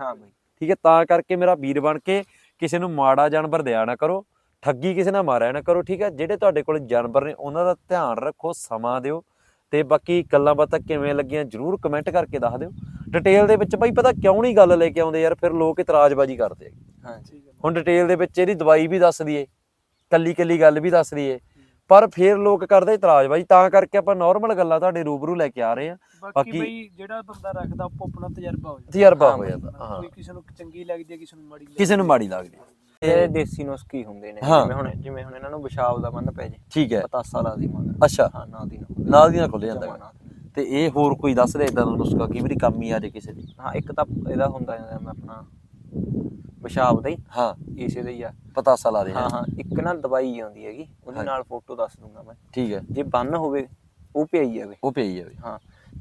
ਹਾਂ। ਬਾਈ। ਠੀਕ ਹੈ ਤਾਂ ਕਰਕੇ ਮੇਰਾ ਵੀਰ ਬਣ ਕੇ ਕਿਸੇ ਨੂੰ ਮਾੜਾ ਜਾਨਵਰ ਦਿਆ ਨਾ ਕਰੋ ਠੱਗੀ ਕਿਸੇ ਨਾਲ ਮਾਰਿਆ ਨਾ ਕਰੋ ਠੀਕ ਹੈ ਜਿਹੜੇ ਤੁਹਾਡੇ ਕੋਲ ਜਾਨਵਰ ਨੇ ਉਹਨਾਂ ਦਾ ਧਿਆਨ ਰੱਖੋ ਸਮਾਂ ਦਿਓ ਤੇ ਬਾਕੀ ਗੱਲਾਂ ਬਾਤਾਂ ਕਿਵੇਂ ਲੱਗੀਆਂ ਜਰੂਰ ਕਮੈਂਟ ਕਰਕੇ ਦੱਸ ਦਿਓ। ਡਿਟੇਲ ਦੇ ਵਿੱਚ ਬਾਈ ਪਤਾ ਕਿਉਂ ਨਹੀਂ ਗੱਲ ਲੈ ਕੇ ਆਉਂਦੇ ਯਾਰ ਫਿਰ ਲੋਕ ਇਤਰਾਜ਼ਬਾਜ਼ੀ ਕਰਦੇ ਆ। ਹਾਂ ਠੀਕ ਹੈ ਹੁਣ ਡਿਟੇਲ ਦੇ ਵਿੱਚ ਇਹਦੀ ਦਵਾਈ ਵੀ ਦੱਸ ਦਈਏ ਕੱਲੀ ਕੱਲੀ ਗੱਲ ਵੀ ਦੱਸ ਦਈਏ ਪਰ ਫਿਰ ਲੋਕ ਕਰਦੇ ਇਤਰਾਜ਼ਬਾਜ਼ੀ ਤਾਂ ਕਰਕੇ ਆਪਾਂ ਨਾਰਮਲ ਗੱਲਾਂ ਤੁਹਾਡੇ ਰੂਬਰੂ ਲੈ ਕੇ ਆ ਰਹੇ ਆ ਬਾਕੀ ਬਈ ਜਿਹੜਾ ਬੰਦਾ ਰੱਖਦਾ ਆਪੋ ਆਪਣਾ ਤਜਰਬਾ ਹੋ ਜਾਂਦਾ। ਤਜਰਬਾ ਹਾਂ ਬਾਈ, ਜਾਂਦਾ ਹਾਂ। ਕੋਈ ਕਿਸੇ ਨੂੰ ਚੰਗੀ ਲੱਗਦੀ ਹੈ ਕਿਸੇ ਨੂੰ ਮਾੜੀ ਲੱਗਦੀ ਕਿਸੇ ਨੂੰ ਮਾੜੀ ਲੱਗਦੀ ਇਹ ਦੇਸੀ ਨੁਸਖੇ ਹੁੰਦੇ ਨੇ। ਜਿਵੇਂ ਹੁਣ ਜਿਵੇਂ ਹੁਣ ਇਹਨਾਂ ਨੂੰ ਪਿਸ਼ਾਬ ਦਾ ਬੰਨ ਪੈ ਜੇ। ਠੀਕ ਹੈ। ਪਤਾਸਾ ਲਾ ਦੀ ਮਗਰ ਅੱਛਾ। ਹਾਂ ਨਾ ਦੀ ਨਾ ਨਾਲ ਦੀ ਨਾਲ ਖੁੱਲ ਜਾਂਦਾ। ਨਾਲ। ਤੇ ਇਹ ਹੋਰ ਕੋਈ ਦੱਸ ਦੇ ਇਦਾਂ ਦਾ ਨੁਸਖਾ ਕੀ ਵੀ ਕੰਮ ਹੀ ਆ ਜੇ ਕਿਸੇ ਦੀ? ਹਾਂ ਇੱਕ ਤਾਂ ਇਹਦਾ ਹੁੰਦਾ ਜਾਂਦਾ ਮੈਂ ਆਪਣਾ ਪਿਸ਼ਾਬ ਦਾ ਹੀ। ਹਾਂ। ਇਸੇ ਦਾ ਹੀ ਆ। ਪਤਾਸਾ ਲਾ ਦੇ ਹਾਂ ਹਾਂ। ਇੱਕ ਨਾ ਦਵਾਈ ਆਉਂਦੀ ਹੈਗੀ ਉਹਦੇ। ਨਾਲ ਫੋਟੋ ਦੱਸ ਦੂੰਗਾ ਮੈਂ। ਠੀਕ ਹੈ। ਜੇ ਬੰਨ ਹੋਵੇ ਉਹ ਪਿਆਈ ਜਾਵੇ। ਉਹ ਪਈ ਜਾਵੇ। ਹਾਂ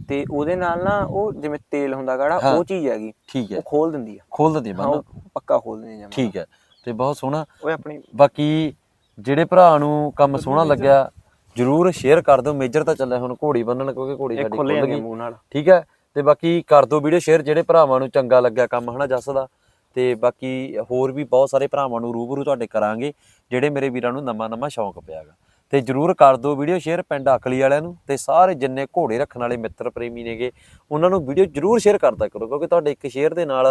ਤੇ ਉਹਦੇ ਨਾਲ ਨਾ ਉਹ ਜਿਵੇਂ ਤੇਲ ਹੁੰਦਾ ਗਾੜਾ। ਉਹ ਚੀਜ਼ ਹੈਗੀ ਠੀਕ ਹੈ। ਉਹ ਖੋਲ ਦਿੰਦੀ ਆ। ਖੋਲ ਦਿੰਦੀ ਬੰਨ। ਪੱਕਾ ਖੋਲ ਦਿੰਦੀ ਜਮਾ। ਠੀਕ ਹੈ। ਤੇ ਬਹੁਤ ਸੋਹਣਾ। ਉਹ ਆਪਣੀ ਬਾਕੀ ਜਿਹੜੇ ਭਰਾ ਨੂੰ ਕੰਮ ਸੋਹਣਾ ਲੱਗਿਆ ਜਰੂਰ ਸ਼ੇਅਰ ਕਰ ਦਿਓ। ਮੇਜਰ ਤਾਂ ਚੱਲਿਆ ਹੁਣ ਘੋੜੀ ਬੰਨਣ ਕਿਉਂਕਿ ਘੋੜੀ ਸਾਡੀ ਖੁੱਲ ਗਈ। ਠੀਕ ਹੈ। ਤੇ ਬਾਕੀ ਕਰ ਦਿਓ ਵੀਡੀਓ ਸ਼ੇਅਰ ਜਿਹੜੇ ਭਰਾਵਾਂ ਨੂੰ ਚੰਗਾ ਲੱਗਿਆ ਕੰਮ ਹਨਾ ਜੱਸ ਦਾ। ਤੇ ਬਾਕੀ ਹੋਰ ਵੀ ਬਹੁਤ ਸਾਰੇ ਭਰਾਵਾਂ ਨੂੰ ਰੂਬਰੂ ਤੁਹਾਡੇ ਕਰਾਂਗੇ ਜਿਹੜੇ ਮੇਰੇ ਵੀਰਾਂ ਨੂੰ ਨਵਾਂ ਨਵਾਂ ਸ਼ੌਂਕ ਪਿਆਗਾ। ਤੇ ਜਰੂਰ ਕਰ ਦਿਓ ਵੀਡੀਓ ਸ਼ੇਅਰ ਪਿੰਡ ਅਕਲੀ ਵਾਲਿਆਂ ਨੂੰ ਤੇ ਸਾਰੇ ਜਿੰਨੇ ਘੋੜੇ ਰੱਖਣ ਵਾਲੇ ਮਿੱਤਰ ਪ੍ਰੇਮੀ ਨੇਗੇ ਉਹਨਾਂ ਨੂੰ ਵੀਡੀਓ ਜਰੂਰ ਸ਼ੇਅਰ ਕਰਦਾ ਕਰੋ ਕਿਉਂਕਿ ਤੁਹਾਡੇ ਇੱਕ ਸ਼ੇਅਰ ਦੇ ਨਾਲ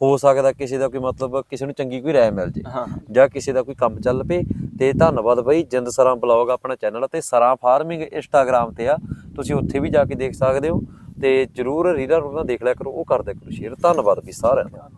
ਹੋ ਸਕਦਾ ਕਿਸੇ ਦਾ ਕੋਈ ਮਤਲਬ ਕਿਸੇ ਨੂੰ ਚੰਗੀ ਕੋਈ ਰਾਏ ਮਿਲ ਜੇ ਜਾਂ ਕਿਸੇ ਦਾ ਕੋਈ ਕੰਮ ਚੱਲ ਪਏ। ਤੇ ਧੰਨਵਾਦ ਬਾਈ ਜਿੰਦ ਸਰਾਂ ਬਲੌਗ ਆਪਣਾ ਚੈਨਲ ਤੇ ਸਰਾਂ ਫਾਰਮਿੰਗ ਇੰਸਟਾਗ੍ਰam ਤੇ ਆ ਤੁਸੀਂ ਉੱਥੇ ਵੀ ਜਾ ਕੇ ਦੇਖ ਸਕਦੇ ਹੋ। ਤੇ ਜਰੂਰ ਰੀਲਾਂ ਰੂਲਾਂ ਦੇਖ ਲਿਆ ਕਰੋ ਉਹ ਕਰ ਦਿਆ ਕਰੋ ਸ਼ੇਅਰ। ਧੰਨਵਾਦ ਵੀ ਸਾਰਿਆਂ ਦਾ।